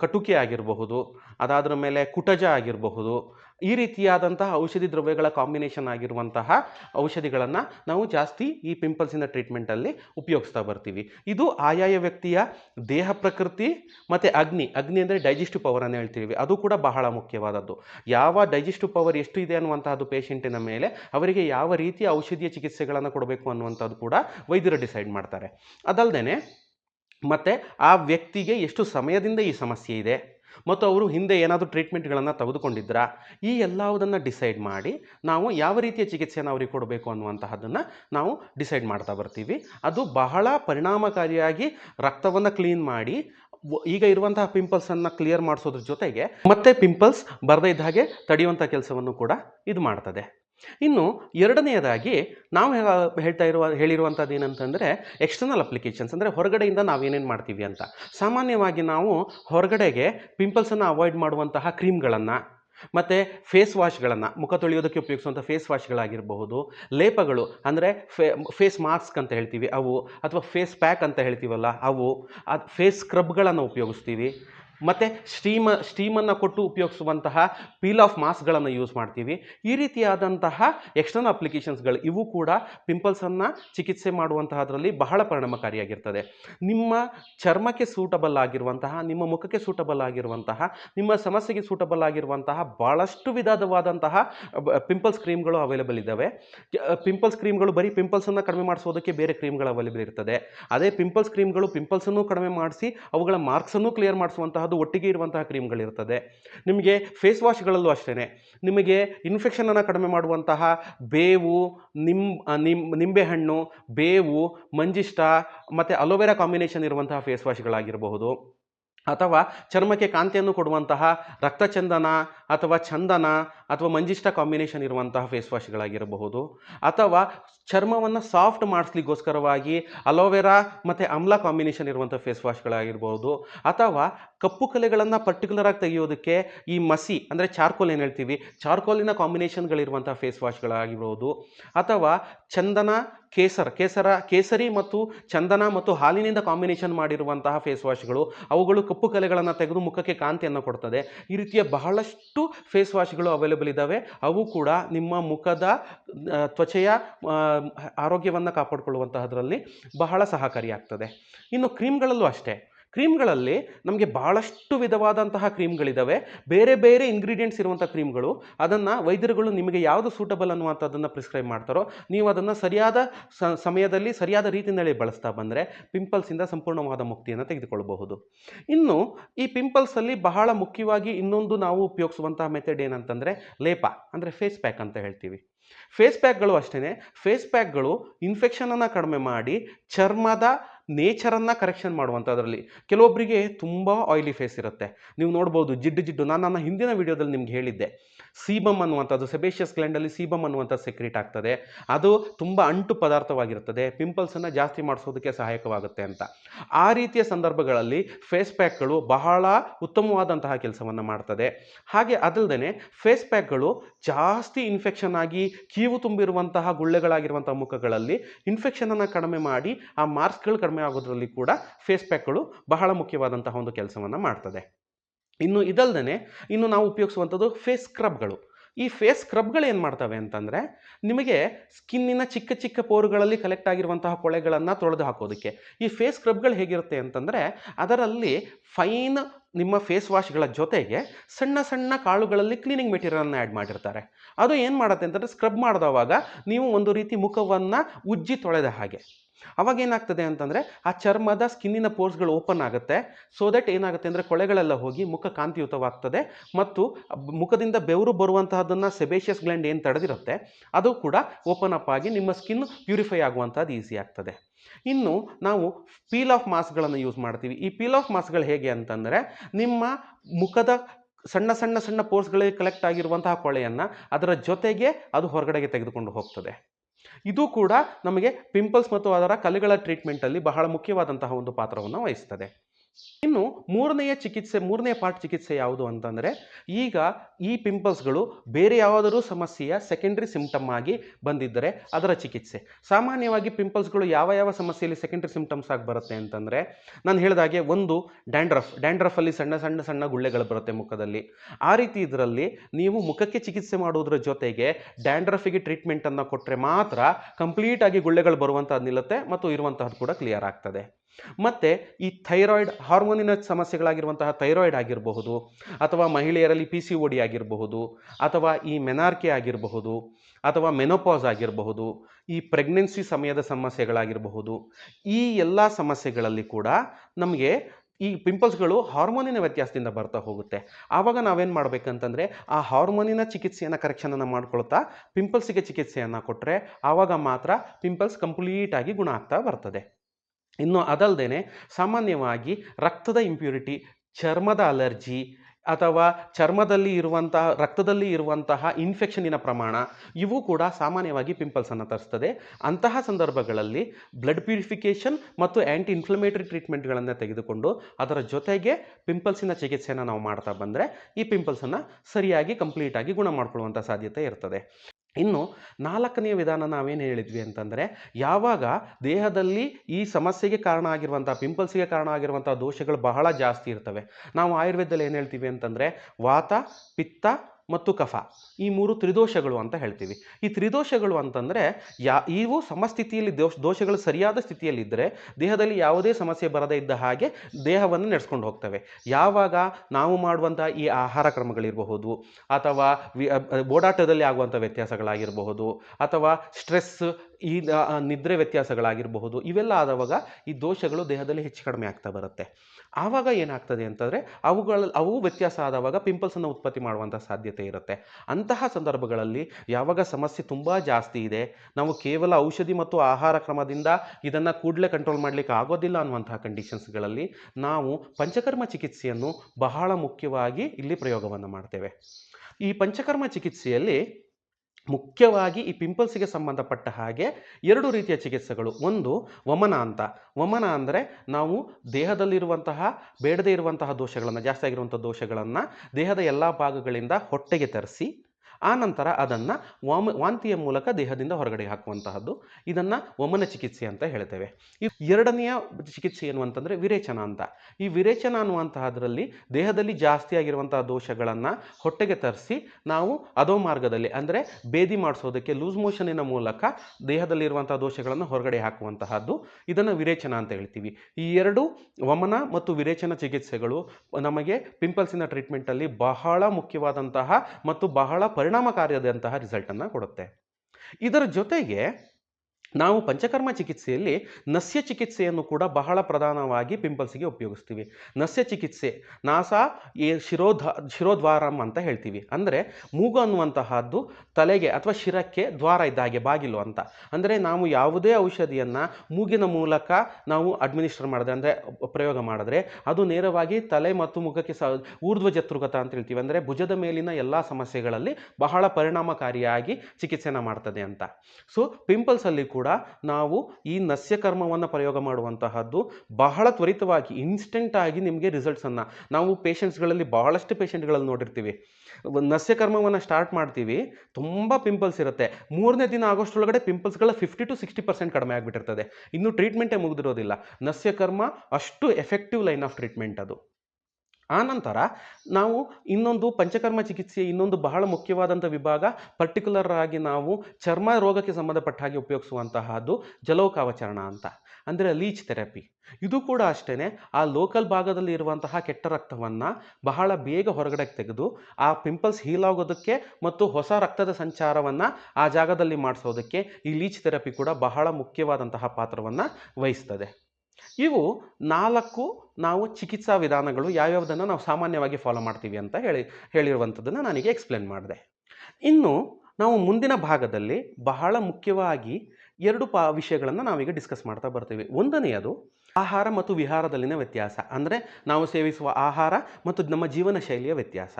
ಕಟುಕಿ ಆಗಿರಬಹುದು, ಅದಾದ್ರ ಮೇಲೆ ಕುಟಜ ಆಗಿರಬಹುದು ಈ ರೀತಿಯಾದಂತಹ ಔಷಧಿ ದ್ರವ್ಯಗಳ ಕಾಂಬಿನೇಷನ್ ಆಗಿರುವಂತಹ ಔಷಧಿಗಳನ್ನು ನಾವು ಜಾಸ್ತಿ ಈ ಪಿಂಪಲ್ಸಿನ ಟ್ರೀಟ್ಮೆಂಟಲ್ಲಿ ಉಪಯೋಗಿಸ್ತಾ ಬರ್ತೀವಿ. ಇದು ಆಯಾಯ ವ್ಯಕ್ತಿಯ ದೇಹ ಪ್ರಕೃತಿ ಮತ್ತು ಅಗ್ನಿ ಅಗ್ನಿ ಅಂದರೆ ಡೈಜೆಸ್ಟಿವ್ ಪವರ್ ಅನ್ನು ಹೇಳ್ತೀವಿ. ಅದು ಕೂಡ ಬಹಳ ಮುಖ್ಯವಾದದ್ದು. ಯಾವ ಡೈಜೆಸ್ಟಿವ್ ಪವರ್ ಎಷ್ಟು ಇದೆ ಅನ್ನುವಂಥದ್ದು ಪೇಷಂಟಿನ ಮೇಲೆ ಅವರಿಗೆ ಯಾವ ರೀತಿಯ ಔಷಧೀಯ ಚಿಕಿತ್ಸೆಗಳನ್ನು ಕೊಡಬೇಕು ಅನ್ನುವಂಥದ್ದು ಕೂಡ ವೈದ್ಯರು ಡಿಸೈಡ್ ಮಾಡ್ತಾರೆ. ಅದಲ್ಲದೆ ಮತ್ತು ಆ ವ್ಯಕ್ತಿಗೆ ಎಷ್ಟು ಸಮಯದಿಂದ ಈ ಸಮಸ್ಯೆ ಇದೆ? ಮತ್ತು ಅವರು ಹಿಂದೆ ಏನಾದರೂ ಟ್ರೀಟ್ಮೆಂಟ್ಗಳನ್ನು ತೆಗೆದುಕೊಂಡಿದ್ರಾ? ಈ ಎಲ್ಲವುದನ್ನು ಡಿಸೈಡ್ ಮಾಡಿ ನಾವು ಯಾವ ರೀತಿಯ ಚಿಕಿತ್ಸೆಯನ್ನು ಅವ್ರಿಗೆ ಕೊಡಬೇಕು ಅನ್ನುವಂತಹದ್ದನ್ನು ನಾವು ಡಿಸೈಡ್ ಮಾಡ್ತಾ ಬರ್ತೀವಿ. ಅದು ಬಹಳ ಪರಿಣಾಮಕಾರಿಯಾಗಿ ರಕ್ತವನ್ನು ಕ್ಲೀನ್ ಮಾಡಿ ಈಗ ಇರುವಂತಹ ಪಿಂಪಲ್ಸನ್ನು ಕ್ಲಿಯರ್ ಮಾಡಿಸೋದ್ರ ಜೊತೆಗೆ ಮತ್ತೆ ಪಿಂಪಲ್ಸ್ ಬರದೇ ಇದ್ದ ಹಾಗೆ ತಡೆಯುವಂಥ ಕೆಲಸವನ್ನು ಕೂಡ ಇದು ಮಾಡ್ತದೆ. ಇನ್ನು ಎರಡನೆಯದಾಗಿ ನಾವು ಹೇಳ್ತಾ ಇರುವ, ಹೇಳಿರುವಂಥದ್ದು ಏನಂತಂದರೆ ಎಕ್ಸ್ಟರ್ನಲ್ ಅಪ್ಲಿಕೇಶನ್ಸ್ ಅಂದರೆ ಹೊರಗಡೆಯಿಂದ ನಾವು ಏನೇನು ಮಾಡ್ತೀವಿ ಅಂತ. ಸಾಮಾನ್ಯವಾಗಿ ನಾವು ಹೊರಗಡೆಗೆ ಪಿಂಪಲ್ಸನ್ನು ಅವಾಯ್ಡ್ ಮಾಡುವಂತಹ ಕ್ರೀಮ್ಗಳನ್ನು ಮತ್ತು ಫೇಸ್ ವಾಶ್ಗಳನ್ನು ಮುಖ ತೊಳೆಯೋದಕ್ಕೆ ಉಪಯೋಗಿಸುವಂಥ ಫೇಸ್ ವಾಶ್ಗಳಾಗಿರಬಹುದು ಲೇಪಗಳು ಅಂದರೆ ಫೇಸ್ ಮಾಸ್ಕ್ ಅಂತ ಹೇಳ್ತೀವಿ ಅವು, ಅಥವಾ ಫೇಸ್ ಪ್ಯಾಕ್ ಅಂತ ಹೇಳ್ತೀವಲ್ಲ ಅವು, ಅದು ಫೇಸ್ ಸ್ಕ್ರಬ್ಗಳನ್ನು ಉಪಯೋಗಿಸ್ತೀವಿ. ಮತ್ತು ಸ್ಟೀಮ ಸ್ಟೀಮನ್ನು ಕೊಟ್ಟು ಉಪಯೋಗಿಸುವಂತಹ ಪೀಲ್ ಆಫ್ ಮಾಸ್ಕ್ಗಳನ್ನು ಯೂಸ್ ಮಾಡ್ತೀವಿ. ಈ ರೀತಿಯಾದಂತಹ ಎಕ್ಸ್ಟರ್ನಲ್ ಅಪ್ಲಿಕೇಶನ್ಸ್ಗಳು ಇವು ಕೂಡ ಪಿಂಪಲ್ಸನ್ನು ಚಿಕಿತ್ಸೆ ಮಾಡುವಂತಹದ್ರಲ್ಲಿ ಬಹಳ ಪರಿಣಾಮಕಾರಿಯಾಗಿರ್ತದೆ. ನಿಮ್ಮ ಚರ್ಮಕ್ಕೆ ಸೂಟಬಲ್ ಆಗಿರುವಂತಹ, ನಿಮ್ಮ ಮುಖಕ್ಕೆ ಸೂಟಬಲ್ ಆಗಿರುವಂತಹ, ನಿಮ್ಮ ಸಮಸ್ಯೆಗೆ ಸೂಟಬಲ್ ಆಗಿರುವಂತಹ ಭಾಳಷ್ಟು ವಿಧವಾದಂತಹ ಪಿಂಪಲ್ಸ್ ಕ್ರೀಮ್ಗಳು ಅವೈಲೇಬಲ್ ಇದ್ದಾವೆ. ಪಿಂಪಲ್ಸ್ ಕ್ರೀಮ್ಗಳು ಬರೀ ಪಿಂಪಲ್ಸನ್ನು ಕಡಿಮೆ ಮಾಡಿಸೋದಕ್ಕೆ ಬೇರೆ ಕ್ರೀಮ್ಗಳು ಅವೈಲೇಬಲ್ ಇರ್ತದೆ. ಅದೇ ಪಿಂಪಲ್ಸ್ ಕ್ರೀಮ್ಗಳು ಪಿಂಪಲ್ಸನ್ನು ಕಡಿಮೆ ಮಾಡಿಸಿ, ಅವುಗಳ ಮಾರ್ಕ್ಸನ್ನು ಕ್ಲಿಯರ್ ಮಾಡಿಸುವಂತಹದ್ದು ಒಟ್ಟಿಗೆ ಇರುವಂತಹ ಕ್ರೀಮ್ಗಳಿರ್ತದೆ ನಿಮಗೆ ಫೇಸ್ ವಾಶ್ಗಳಲ್ಲೂ ಅಷ್ಟೇ ನಿಮಗೆ ಇನ್ಫೆಕ್ಷನನ್ನು ಕಡಿಮೆ ಮಾಡುವಂತಹ ಬೇವು, ನಿಮ್ ನಿಂಬೆಹಣ್ಣು, ಬೇವು, ಮಂಜಿಷ್ಟ ಮತ್ತು ಅಲೋವೆರಾ ಕಾಂಬಿನೇಷನ್ ಇರುವಂತಹ ಫೇಸ್ ವಾಶ್ಗಳಾಗಿರಬಹುದು ಅಥವಾ ಚರ್ಮಕ್ಕೆ ಕಾಂತಿಯನ್ನು ಕೊಡುವಂತಹ ರಕ್ತಚಂದನ ಅಥವಾ ಚಂದನ ಅಥವಾ ಮಂಜಿಷ್ಟ ಕಾಂಬಿನೇಷನ್ ಇರುವಂತಹ ಫೇಸ್ ವಾಶ್ಗಳಾಗಿರಬಹುದು ಅಥವಾ ಚರ್ಮವನ್ನು ಸಾಫ್ಟ್ ಮಾಡಿಸ್ಲಿಕ್ಕೋಸ್ಕರವಾಗಿ ಅಲೋವೆರಾ ಮತ್ತು ಅಮ್ಲ ಕಾಂಬಿನೇಷನ್ ಇರುವಂಥ ಫೇಸ್ ವಾಶ್ಗಳಾಗಿರ್ಬೋದು ಅಥವಾ ಕಪ್ಪು ಕಲೆಗಳನ್ನು ಪರ್ಟಿಕ್ಯುಲರಾಗಿ ತೆಗೆಯೋದಕ್ಕೆ ಈ ಮಸಿ, ಅಂದರೆ ಚಾರ್ಕೋಲ್ ಏನು ಹೇಳ್ತೀವಿ? ಚಾರ್ಕೋಲಿನ ಕಾಂಬಿನೇಷನ್ಗಳಿರುವಂಥ ಫೇಸ್ ವಾಶ್ಗಳಾಗಿರ್ಬೋದು ಅಥವಾ ಚಂದನ ಕೇಸರ ಕೇಸರ, ಕೇಸರಿ ಮತ್ತು ಚಂದನ ಮತ್ತು ಹಾಲಿನಿಂದ ಕಾಂಬಿನೇಷನ್ ಮಾಡಿರುವಂತಹ ಫೇಸ್ ವಾಶ್ಗಳು ಅವುಗಳು ಕಪ್ಪು ಕಲೆಗಳನ್ನು ತೆಗೆದು ಮುಖಕ್ಕೆ ಕಾಂತಿಯನ್ನು ಕೊಡ್ತದೆ. ಈ ರೀತಿಯ ಬಹಳಷ್ಟು ಫೇಸ್ ವಾಶ್ಗಳು ಅವೈಲೇಬಲ್ ಇದ್ದಾವೆ ಅವು ಕೂಡ ನಿಮ್ಮ ಮುಖದ ತ್ವಚೆಯ ಆರೋಗ್ಯವನ್ನು ಕಾಪಾಡಿಕೊಳ್ಳುವಂತಹದ್ರಲ್ಲಿ ಬಹಳ ಸಹಕಾರಿಯಾಗ್ತದೆ. ಇನ್ನು ಕ್ರೀಮ್ಗಳಲ್ಲೂ ಅಷ್ಟೇ. ಕ್ರೀಮ್ಗಳಲ್ಲಿ ನಮಗೆ ಭಾಳಷ್ಟು ವಿಧವಾದಂತಹ ಕ್ರೀಮ್ಗಳಿದ್ದಾವೆ ಬೇರೆ ಬೇರೆ ಇಂಗ್ರೀಡಿಯೆಂಟ್ಸ್ ಇರುವಂಥ ಕ್ರೀಮ್ಗಳು, ಅದನ್ನು ವೈದ್ಯರುಗಳು ನಿಮಗೆ ಯಾವುದು ಸೂಟಬಲ್ ಅನ್ನುವಂಥದ್ದನ್ನು ಪ್ರಿಸ್ಕ್ರೈಬ್ ಮಾಡ್ತಾರೋ, ನೀವು ಅದನ್ನು ಸರಿಯಾದ ಸಮಯದಲ್ಲಿ ಸರಿಯಾದ ರೀತಿಯಲ್ಲಿ ಬಳಸ್ತಾ ಬಂದರೆ ಪಿಂಪಲ್ಸಿಂದ ಸಂಪೂರ್ಣವಾದ ಮುಕ್ತಿಯನ್ನು ತೆಗೆದುಕೊಳ್ಳಬಹುದು ಇನ್ನು ಈ ಪಿಂಪಲ್ಸಲ್ಲಿ ಬಹಳ ಮುಖ್ಯವಾಗಿ ಇನ್ನೊಂದು ನಾವು ಉಪಯೋಗಿಸುವಂತಹ ಮೆಥಡ್ ಏನಂತಂದರೆ, ಲೇಪ, ಅಂದರೆ ಫೇಸ್ ಪ್ಯಾಕ್ ಅಂತ ಹೇಳ್ತೀವಿ. ಫೇಸ್ ಪ್ಯಾಕ್ಗಳು ಅಷ್ಟೇ ಫೇಸ್ ಪ್ಯಾಕ್ಗಳು ಇನ್ಫೆಕ್ಷನನ್ನು ಕಡಿಮೆ ಮಾಡಿ, ಚರ್ಮದ ನೇಚರನ್ನು ಕರೆಕ್ಷನ್ ಮಾಡುವಂಥದ್ರಲ್ಲಿ ಕೆಲವೊಬ್ಬರಿಗೆ ತುಂಬ ಆಯಿಲಿ ಫೇಸ್ ಇರುತ್ತೆ. ನೀವು ನೋಡ್ಬೋದು, ಜಿಡ್ಡು ಜಿಡ್ಡು. ನಾನು ನನ್ನ ಹಿಂದಿನ ವೀಡಿಯೋದಲ್ಲಿ ನಿಮ್ಗೆ ಹೇಳಿದ್ದೆ. ಸೀಬಮ್ ಅನ್ನುವಂಥದ್ದು ಸೆಬೇಷಿಯಸ್ ಗ್ಲ್ಯಾಂಡಲ್ಲಿ ಸೀಬಮ್ ಅನ್ನುವಂಥ ಸೆಕ್ರೇಟ್ ಆಗ್ತದೆ. ಅದು ತುಂಬ ಅಂಟು ಪದಾರ್ಥವಾಗಿರುತ್ತದೆ ಪಿಂಪಲ್ಸನ್ನು ಜಾಸ್ತಿ ಮಾಡಿಸೋದಕ್ಕೆ ಸಹಾಯಕವಾಗುತ್ತೆ ಅಂತ. ಆ ರೀತಿಯ ಸಂದರ್ಭಗಳಲ್ಲಿ ಫೇಸ್ ಪ್ಯಾಕ್ಗಳು ಬಹಳ ಉತ್ತಮವಾದಂತಹ ಕೆಲಸವನ್ನು ಮಾಡ್ತದೆ. ಹಾಗೆ ಅದಲ್ಲದೆ ಫೇಸ್ ಪ್ಯಾಕ್ಗಳು ಜಾಸ್ತಿ ಇನ್ಫೆಕ್ಷನ್ ಆಗಿ ಕೀವು ತುಂಬಿರುವಂತಹ ಗುಳ್ಳೆಗಳಾಗಿರುವಂತಹ ಮುಖಗಳಲ್ಲಿ ಇನ್ಫೆಕ್ಷನನ್ನು ಕಡಿಮೆ ಮಾಡಿ ಆ ಮಾರ್ಕ್ಸ್ಗಳು ಕಡಿಮೆ ಆಗೋದ್ರಲ್ಲಿ ಕೂಡ ಫೇಸ್ ಪ್ಯಾಕ್ಗಳು ಬಹಳ ಮುಖ್ಯವಾದಂತಹ ಒಂದು ಕೆಲಸವನ್ನು ಮಾಡ್ತದೆ. ಇನ್ನು ಇದಲ್ದೇ ಇನ್ನು ನಾವು ಉಪಯೋಗಿಸುವಂಥದ್ದು ಫೇಸ್ ಸ್ಕ್ರಬ್ಗಳು ಈ ಫೇಸ್ ಸ್ಕ್ರಬ್ಗಳು ಏನು ಮಾಡ್ತವೆ ಅಂತಂದರೆ ನಿಮಗೆ ಸ್ಕಿನ್ನಿನ ಚಿಕ್ಕ ಚಿಕ್ಕ ಪೋರುಗಳಲ್ಲಿ ಕಲೆಕ್ಟ್ ಆಗಿರುವಂತಹ ಕೊಳೆಗಳನ್ನು ತೊಳೆದು ಹಾಕೋದಕ್ಕೆ. ಈ ಫೇಸ್ ಸ್ಕ್ರಬ್ಗಳು ಹೇಗಿರುತ್ತೆ ಅಂತಂದರೆ ಅದರಲ್ಲಿ ಫೈನ್ ನಿಮ್ಮ ಫೇಸ್ ವಾಶ್ಗಳ ಜೊತೆಗೆ ಸಣ್ಣ ಸಣ್ಣ ಕಾಳುಗಳಲ್ಲಿ ಕ್ಲೀನಿಂಗ್ ಮೆಟೀರಿಯಲನ್ನು ಆ್ಯಡ್ ಮಾಡಿರ್ತಾರೆ. ಅದು ಏನು ಮಾಡುತ್ತೆ ಅಂತಂದರೆ ಸ್ಕ್ರಬ್ ಮಾಡಿದವಾಗ ನೀವು ಒಂದು ರೀತಿ ಮುಖವನ್ನು ಉಜ್ಜಿ ತೊಳೆದ ಹಾಗೆ. ಅವಾಗ ಏನಾಗ್ತದೆ ಅಂತಂದರೆ ಆ ಚರ್ಮದ ಸ್ಕಿನ್ನಿನ ಪೋರ್ಸ್ಗಳು ಓಪನ್ ಆಗುತ್ತೆ. ಸೊ ದಟ್ ಏನಾಗುತ್ತೆ ಅಂದರೆ ಕೊಳೆಗಳೆಲ್ಲ ಹೋಗಿ ಮುಖ ಕಾಂತಿಯುತವಾಗ್ತದೆ ಮತ್ತು ಮುಖದಿಂದ ಬೆವರು ಬರುವಂತಹದ್ದನ್ನು ಸೆಬೇಷಿಯಸ್ ಗ್ಲ್ಯಾಂಡ್ ಏನು ತಡೆದಿರುತ್ತೆ, ಅದು ಕೂಡ ಓಪನ್ ಅಪ್ ಆಗಿ ನಿಮ್ಮ ಸ್ಕಿನ್ ಪ್ಯೂರಿಫೈ ಆಗುವಂಥದ್ದು ಈಸಿ ಆಗ್ತದೆ. ಇನ್ನು ನಾವು ಪೀಲ್ ಆಫ್ ಮಾಸ್ಕ್ಗಳನ್ನು ಯೂಸ್ ಮಾಡ್ತೀವಿ. ಈ ಪೀಲ್ ಆಫ್ ಮಾಸ್ಕ್ಗಳು ಹೇಗೆ ಅಂತಂದರೆ ನಿಮ್ಮ ಮುಖದ ಸಣ್ಣ ಸಣ್ಣ ಸಣ್ಣ ಪೋರ್ಸ್ಗಳಿಗೆ ಕಲೆಕ್ಟ್ ಆಗಿರುವಂತಹ ಕೊಳೆಯನ್ನು ಅದರ ಜೊತೆಗೆ ಅದು ಹೊರಗಡೆಗೆ ತೆಗೆದುಕೊಂಡು ಹೋಗ್ತದೆ. ಇದು ಕೂಡ ನಮಗೆ ಪಿಂಪಲ್ಸ್ ಮತ್ತು ಅದರ ಕಲೆಗಳ ಟ್ರೀಟ್ಮೆಂಟಲ್ಲಿ ಬಹಳ ಮುಖ್ಯವಾದಂತಹ ಒಂದು ಪಾತ್ರವನ್ನು ವಹಿಸ್ತದೆ. ಇನ್ನು ಮೂರನೆಯ ಚಿಕಿತ್ಸೆ ಮೂರನೇ ಪಾರ್ಟ್ ಚಿಕಿತ್ಸೆ ಯಾವುದು ಅಂತಂದರೆ, ಈಗ ಈ ಪಿಂಪಲ್ಸ್ಗಳು ಬೇರೆ ಯಾವುದಾದ್ರೂ ಸಮಸ್ಯೆಯ ಸೆಕೆಂಡ್ರಿ ಸಿಂಪ್ಟಮ್ ಆಗಿ ಬಂದಿದ್ದರೆ ಅದರ ಚಿಕಿತ್ಸೆ. ಸಾಮಾನ್ಯವಾಗಿ ಪಿಂಪಲ್ಸ್ಗಳು ಯಾವ ಯಾವ ಸಮಸ್ಯೆಯಲ್ಲಿ ಸೆಕೆಂಡ್ರಿ ಸಿಂಪ್ಟಮ್ಸ್ ಆಗಿ ಬರುತ್ತೆ ಅಂತಂದರೆ, ನಾನು ಹೇಳಿದಾಗೆ ಒಂದು ಡ್ಯಾಂಡ್ರಫ್ ಡ್ಯಾಂಡ್ರಫಲ್ಲಿ ಸಣ್ಣ ಸಣ್ಣ ಸಣ್ಣ ಗುಳ್ಳೆಗಳು ಬರುತ್ತೆ ಮುಖದಲ್ಲಿ. ಆ ರೀತಿ ಇದರಲ್ಲಿ ನೀವು ಮುಖಕ್ಕೆ ಚಿಕಿತ್ಸೆ ಮಾಡುವುದರ ಜೊತೆಗೆ ಡ್ಯಾಂಡ್ರಫಿಗೆ ಟ್ರೀಟ್ಮೆಂಟನ್ನು ಕೊಟ್ಟರೆ ಮಾತ್ರ ಕಂಪ್ಲೀಟಾಗಿ ಗುಳ್ಳೆಗಳು ಬರುವಂಥದ್ದು ನಿಲ್ಲುತ್ತೆ ಮತ್ತು ಇರುವಂತಹದ್ದು ಕೂಡ ಕ್ಲಿಯರ್ ಆಗ್ತದೆ. ಮತ್ತು ಈ ಥೈರಾಯ್ಡ್ ಹಾರ್ಮೋನಿನ ಸಮಸ್ಯೆಗಳಾಗಿರುವಂತಹ ಥೈರಾಯ್ಡ್ ಆಗಿರಬಹುದು, ಅಥವಾ ಮಹಿಳೆಯರಲ್ಲಿ ಪಿ ಸಿ ಡಿ ಆಗಿರಬಹುದು, ಅಥವಾ ಈ ಮೆನಾರ್ಕೆ ಆಗಿರಬಹುದು, ಅಥವಾ ಮೆನೋಪಾಸ್ ಆಗಿರಬಹುದು, ಈ ಪ್ರೆಗ್ನೆನ್ಸಿ ಸಮಯದ ಸಮಸ್ಯೆಗಳಾಗಿರಬಹುದು, ಈ ಎಲ್ಲ ಸಮಸ್ಯೆಗಳಲ್ಲಿ ಕೂಡ ನಮಗೆ ಈ ಪಿಂಪಲ್ಸ್ಗಳು ಹಾರ್ಮೋನಿನ ವ್ಯತ್ಯಾಸದಿಂದ ಬರ್ತಾ ಹೋಗುತ್ತೆ. ಆವಾಗ ನಾವೇನು ಮಾಡಬೇಕಂತಂದರೆ, ಆ ಹಾರ್ಮೋನಿನ ಚಿಕಿತ್ಸೆಯನ್ನು ಕರೆಕ್ಷನನ್ನು ಮಾಡ್ಕೊಳ್ತಾ ಪಿಂಪಲ್ಸಿಗೆ ಚಿಕಿತ್ಸೆಯನ್ನು ಕೊಟ್ಟರೆ ಆವಾಗ ಮಾತ್ರ ಪಿಂಪಲ್ಸ್ ಕಂಪ್ಲೀಟಾಗಿ ಗುಣ ಆಗ್ತಾ ಬರ್ತದೆ. ಇನ್ನು ಅದಲ್ಲದೆ ಸಾಮಾನ್ಯವಾಗಿ ರಕ್ತದ ಇಂಪ್ಯೂರಿಟಿ ಚರ್ಮದ ಅಲರ್ಜಿ ಅಥವಾ ಚರ್ಮದಲ್ಲಿ ಇರುವಂತಹ, ರಕ್ತದಲ್ಲಿ ಇರುವಂತಹ ಇನ್ಫೆಕ್ಷನಿನ ಪ್ರಮಾಣ, ಇವು ಕೂಡ ಸಾಮಾನ್ಯವಾಗಿ ಪಿಂಪಲ್ಸನ್ನು ತರಿಸ್ತದೆ. ಅಂತಹ ಸಂದರ್ಭಗಳಲ್ಲಿ ಬ್ಲಡ್ ಪ್ಯೂರಿಫಿಕೇಷನ್ ಮತ್ತು ಆ್ಯಂಟಿ ಇನ್ಫ್ಲಮೇಟರಿ ಟ್ರೀಟ್ಮೆಂಟ್ಗಳನ್ನು ತೆಗೆದುಕೊಂಡು ಅದರ ಜೊತೆಗೆ ಪಿಂಪಲ್ಸಿನ ಚಿಕಿತ್ಸೆಯನ್ನು ನಾವು ಮಾಡ್ತಾ ಬಂದರೆ ಈ ಪಿಂಪಲ್ಸನ್ನು ಸರಿಯಾಗಿ ಕಂಪ್ಲೀಟಾಗಿ ಗುಣ ಮಾಡಿಕೊಳ್ಳುವಂಥ ಸಾಧ್ಯತೆ ಇರ್ತದೆ. ಇನ್ನು ನಾಲ್ಕನೆಯ ವಿಧಾನ ನಾವೇನು ಹೇಳಿದ್ವಿ ಅಂತಂದರೆ, ಯಾವಾಗ ದೇಹದಲ್ಲಿ ಈ ಸಮಸ್ಯೆಗೆ ಕಾರಣ ಆಗಿರುವಂಥ ಪಿಂಪಲ್ಸ್ಗೆ ಕಾರಣ ಆಗಿರುವಂಥ ದೋಷಗಳು ಬಹಳ ಜಾಸ್ತಿ ಇರ್ತವೆ. ನಾವು ಆಯುರ್ವೇದದಲ್ಲಿ ಏನು ಹೇಳ್ತೀವಿ ಅಂತಂದರೆ, ವಾತ, ಪಿತ್ತ ಮತ್ತು ಕಫ. ಈ ಮೂರು ತ್ರಿದೋಷಗಳು ಅಂತ ಹೇಳ್ತೀವಿ. ಈ ತ್ರಿದೋಷಗಳು ಅಂತಂದರೆ ಯಾ, ಇವು ಸಮಸ್ಥಿತಿಯಲ್ಲಿ ದೋಷ, ದೋಷಗಳು ಸರಿಯಾದ ಸ್ಥಿತಿಯಲ್ಲಿದ್ದರೆ ದೇಹದಲ್ಲಿ ಯಾವುದೇ ಸಮಸ್ಯೆ ಬರದೇ ಇದ್ದ ಹಾಗೆ ದೇಹವನ್ನು ನಡೆಸ್ಕೊಂಡು ಹೋಗ್ತವೆ. ಯಾವಾಗ ನಾವು ಮಾಡುವಂಥ ಈ ಆಹಾರ ಕ್ರಮಗಳಿರಬಹುದು, ಅಥವಾ ಅ- ಓಡಾಟದಲ್ಲಿ ಆಗುವಂಥ ವ್ಯತ್ಯಾಸಗಳಾಗಿರಬಹುದು, ಅಥವಾ ಸ್ಟ್ರೆಸ್, ಈ ನಿದ್ರೆ ವ್ಯತ್ಯಾಸಗಳಾಗಿರಬಹುದು, ಇವೆಲ್ಲ ಆದವಾಗ ಈ ದೋಷಗಳು ದೇಹದಲ್ಲಿ ಹೆಚ್ಚು ಕಡಿಮೆ ಆಗ್ತಾ ಬರುತ್ತೆ. ಆವಾಗ ಏನಾಗ್ತದೆ ಅಂತಂದರೆ ಅವುಗಳ ಅವು ವ್ಯತ್ಯಾಸ ಆದವಾಗ ಪಿಂಪಲ್ಸನ್ನು ಉತ್ಪತ್ತಿ ಮಾಡುವಂಥ ಸಾಧ್ಯತೆ ಇರುತ್ತೆ. ಅಂತಹ ಸಂದರ್ಭಗಳಲ್ಲಿ ಯಾವಾಗ ಸಮಸ್ಯೆ ತುಂಬ ಜಾಸ್ತಿ ಇದೆ, ನಾವು ಕೇವಲ ಔಷಧಿ ಮತ್ತು ಆಹಾರ ಕ್ರಮದಿಂದ ಇದನ್ನು ಕೂಡಲೇ ಕಂಟ್ರೋಲ್ ಮಾಡಲಿಕ್ಕೆ ಆಗೋದಿಲ್ಲ ಅನ್ನುವಂತಹ ಕಂಡೀಷನ್ಸ್ಗಳಲ್ಲಿ ನಾವು ಪಂಚಕರ್ಮ ಚಿಕಿತ್ಸೆಯನ್ನು ಬಹಳ ಮುಖ್ಯವಾಗಿ ಇಲ್ಲಿ ಪ್ರಯೋಗವನ್ನು ಮಾಡ್ತೇವೆ. ಈ ಪಂಚಕರ್ಮ ಚಿಕಿತ್ಸೆಯಲ್ಲಿ ಮುಖ್ಯವಾಗಿ ಈ ಪಿಂಪಲ್ಸಿಗೆ ಸಂಬಂಧಪಟ್ಟ ಹಾಗೆ ಎರಡು ರೀತಿಯ ಚಿಕಿತ್ಸೆಗಳು. ಒಂದು, ವಮನ ಅಂತ. ವಮನ ಅಂದರೆ ನಾವು ದೇಹದಲ್ಲಿರುವಂತಹ, ಬೇಡದೇ ಇರುವಂತಹ ದೋಷಗಳನ್ನು, ಜಾಸ್ತಿ ಆಗಿರುವಂಥ ದೋಷಗಳನ್ನು ದೇಹದ ಎಲ್ಲ ಭಾಗಗಳಿಂದ ಹೊಟ್ಟೆಗೆ ತರಿಸಿ ಆ ನಂತರ ಅದನ್ನು ವಾಮ, ವಾಂತಿಯ ಮೂಲಕ ದೇಹದಿಂದ ಹೊರಗಡೆ ಹಾಕುವಂತಹದ್ದು. ಇದನ್ನು ವಮನ ಚಿಕಿತ್ಸೆ ಅಂತ ಹೇಳ್ತೇವೆ. ಈ ಎರಡನೆಯ ಚಿಕಿತ್ಸೆ ಏನು ಅಂತಂದರೆ ವಿರೇಚನ ಅಂತ. ಈ ವಿರೇಚನ ಅನ್ನುವಂತಹದ್ರಲ್ಲಿ ದೇಹದಲ್ಲಿ ಜಾಸ್ತಿ ಆಗಿರುವಂತಹ ದೋಷಗಳನ್ನು ಹೊಟ್ಟೆಗೆ ತರಿಸಿ ನಾವು ಅದೋ ಮಾರ್ಗದಲ್ಲಿ ಅಂದರೆ ಬೇದಿ ಮಾಡಿಸೋದಕ್ಕೆ ಲೂಸ್ ಮೋಷನಿನ ಮೂಲಕ ದೇಹದಲ್ಲಿರುವಂತಹ ದೋಷಗಳನ್ನು ಹೊರಗಡೆ ಹಾಕುವಂತಹದ್ದು ಇದನ್ನು ವಿರೇಚನ ಅಂತ ಹೇಳ್ತೀವಿ. ಈ ಎರಡು ವಮನ ಮತ್ತು ವಿರೇಚನ ಚಿಕಿತ್ಸೆಗಳು ನಮಗೆ ಪಿಂಪಲ್ಸಿನ ಟ್ರೀಟ್ಮೆಂಟಲ್ಲಿ ಬಹಳ ಮುಖ್ಯವಾದಂತಹ ಮತ್ತು ಬಹಳ ಪರಿಣಾಮಕಾರಿಯಾದಂತಹ ರಿಸಲ್ಟನ್ನು ಕೊಡುತ್ತೆ. ಇದರ ಜೊತೆಗೆ ನಾವು ಪಂಚಕರ್ಮ ಚಿಕಿತ್ಸೆಯಲ್ಲಿ ನಸ್ಯ ಚಿಕಿತ್ಸೆಯನ್ನು ಕೂಡ ಬಹಳ ಪ್ರಧಾನವಾಗಿ ಪಿಂಪಲ್ಸ್ಗೆ ಉಪಯೋಗಿಸ್ತೀವಿ. ನಸ್ಯ ಚಿಕಿತ್ಸೆ, ನಾಸ ಏ ಶಿರೋಧ, ಶಿರೋದ್ವಾರಂ ಅಂತ ಹೇಳ್ತೀವಿ. ಅಂದರೆ ಮೂಗು ಅನ್ನುವಂತಹದ್ದು ತಲೆಗೆ ಅಥವಾ ಶಿರಕ್ಕೆ ದ್ವಾರ ಇದ್ದ ಹಾಗೆ ಬಾಗಿಲು ಅಂತ. ಅಂದರೆ ನಾವು ಯಾವುದೇ ಔಷಧಿಯನ್ನು ಮೂಗಿನ ಮೂಲಕ ನಾವು ಅಡ್ಮಿನಿಸ್ಟರ್ ಮಾಡಿದ್ರೆ, ಅಂದರೆ ಪ್ರಯೋಗ ಮಾಡಿದ್ರೆ ಅದು ನೇರವಾಗಿ ತಲೆ ಮತ್ತು ಮುಖಕ್ಕೆ ಸ ಊರ್ಧ್ವ ಜತೃಗತ ಅಂತ ಹೇಳ್ತೀವಿ. ಅಂದರೆ ಭುಜದ ಮೇಲಿನ ಎಲ್ಲ ಸಮಸ್ಯೆಗಳಲ್ಲಿ ಬಹಳ ಪರಿಣಾಮಕಾರಿಯಾಗಿ ಚಿಕಿತ್ಸೆನ ಮಾಡ್ತದೆ ಅಂತ. ಸೊ ಪಿಂಪಲ್ಸಲ್ಲಿ ಕೂಡ ನಾವು ಈ ನಸ್ಯಕರ್ಮವನ್ನು ಪ್ರಯೋಗ ಮಾಡುವಂತಹದ್ದು ಬಹಳ ತ್ವರಿತವಾಗಿ ಇನ್ಸ್ಟೆಂಟ್ ಆಗಿ ನಿಮಗೆ ರಿಸಲ್ಟ್ಸನ್ನು ನಾವು ಪೇಷಂಟ್ಸ್ಗಳಲ್ಲಿ ಬಹಳಷ್ಟು ಪೇಷಂಟ್ಗಳಲ್ಲಿ ನೋಡಿರ್ತೀವಿ. ನಸ್ಯಕರ್ಮವನ್ನು ಸ್ಟಾರ್ಟ್ ಮಾಡ್ತೀವಿ, ತುಂಬ ಪಿಂಪಲ್ಸ್ ಇರುತ್ತೆ. ಮೂರನೇ ದಿನ ಆಗೋಷ್ಟರೊಳಗಡೆ ಪಿಂಪಲ್ಸ್ಗಳ ಫಿಫ್ಟಿ ಟು ಸಿಕ್ಸ್ಟಿ ಪರ್ಸೆಂಟ್ ಕಡಿಮೆ ಆಗಿಬಿಟ್ಟಿರ್ತದೆ. ಇನ್ನು ಟ್ರೀಟ್ಮೆಂಟೇ ಮುಗಿದಿರೋದಿಲ್ಲ. ನಸ್ಯಕರ್ಮ ಅಷ್ಟು ಎಫೆಕ್ಟಿವ್ ಲೈನ್ ಆಫ್ ಟ್ರೀಟ್ಮೆಂಟ್ ಅದು. ಆನಂತರ ನಾವು ಇನ್ನೊಂದು ಪಂಚಕರ್ಮ ಚಿಕಿತ್ಸೆ ಇನ್ನೊಂದು ಬಹಳ ಮುಖ್ಯವಾದಂಥ ವಿಭಾಗ ಪರ್ಟಿಕ್ಯುಲರ್ ಆಗಿ ನಾವು ಚರ್ಮ ರೋಗಕ್ಕೆ ಸಂಬಂಧಪಟ್ಟ ಹಾಗೆ ಉಪಯೋಗಿಸುವಂತಹದ್ದು ಜಲೋಕಾವಚರಣ ಅಂತ. ಅಂದರೆ ಲೀಚ್ ಥೆರಪಿ ಇದು ಕೂಡ ಅಷ್ಟೇ ಆ ಲೋಕಲ್ ಭಾಗದಲ್ಲಿ ಇರುವಂತಹ ಕೆಟ್ಟ ರಕ್ತವನ್ನು ಬಹಳ ಬೇಗ ಹೊರಗಡೆ ತೆಗೆದು ಆ ಪಿಂಪಲ್ಸ್ ಹೀಲ್ ಆಗೋದಕ್ಕೆ ಮತ್ತು ಹೊಸ ರಕ್ತದ ಸಂಚಾರವನ್ನು ಆ ಜಾಗದಲ್ಲಿ ಮಾಡಿಸೋದಕ್ಕೆ ಈ ಲೀಚ್ ಥೆರಪಿ ಕೂಡ ಬಹಳ ಮುಖ್ಯವಾದಂತಹ ಪಾತ್ರವನ್ನು ವಹಿಸ್ತದೆ. ಇವು ನಾಲ್ಕು ನಾವು ಚಿಕಿತ್ಸಾ ವಿಧಾನಗಳು ಯಾವ್ಯಾವುದನ್ನು ನಾವು ಸಾಮಾನ್ಯವಾಗಿ ಫಾಲೋ ಮಾಡ್ತೀವಿ ಅಂತ ಹೇಳಿ, ಹೇಳಿರುವಂಥದ್ದನ್ನು ನನಗೆ ಎಕ್ಸ್ಪ್ಲೇನ್ ಮಾಡಿದೆ. ಇನ್ನು ನಾವು ಮುಂದಿನ ಭಾಗದಲ್ಲಿ ಬಹಳ ಮುಖ್ಯವಾಗಿ ಎರಡು ಪಾ, ವಿಷಯಗಳನ್ನು ನಾವೀಗ ಡಿಸ್ಕಸ್ ಮಾಡ್ತಾ ಬರ್ತೀವಿ. ಒಂದನೆಯದು ಆಹಾರ ಮತ್ತು ವಿಹಾರದಲ್ಲಿನ ವ್ಯತ್ಯಾಸ. ಅಂದರೆ ನಾವು ಸೇವಿಸುವ ಆಹಾರ ಮತ್ತು ನಮ್ಮ ಜೀವನ ಶೈಲಿಯ ವ್ಯತ್ಯಾಸ.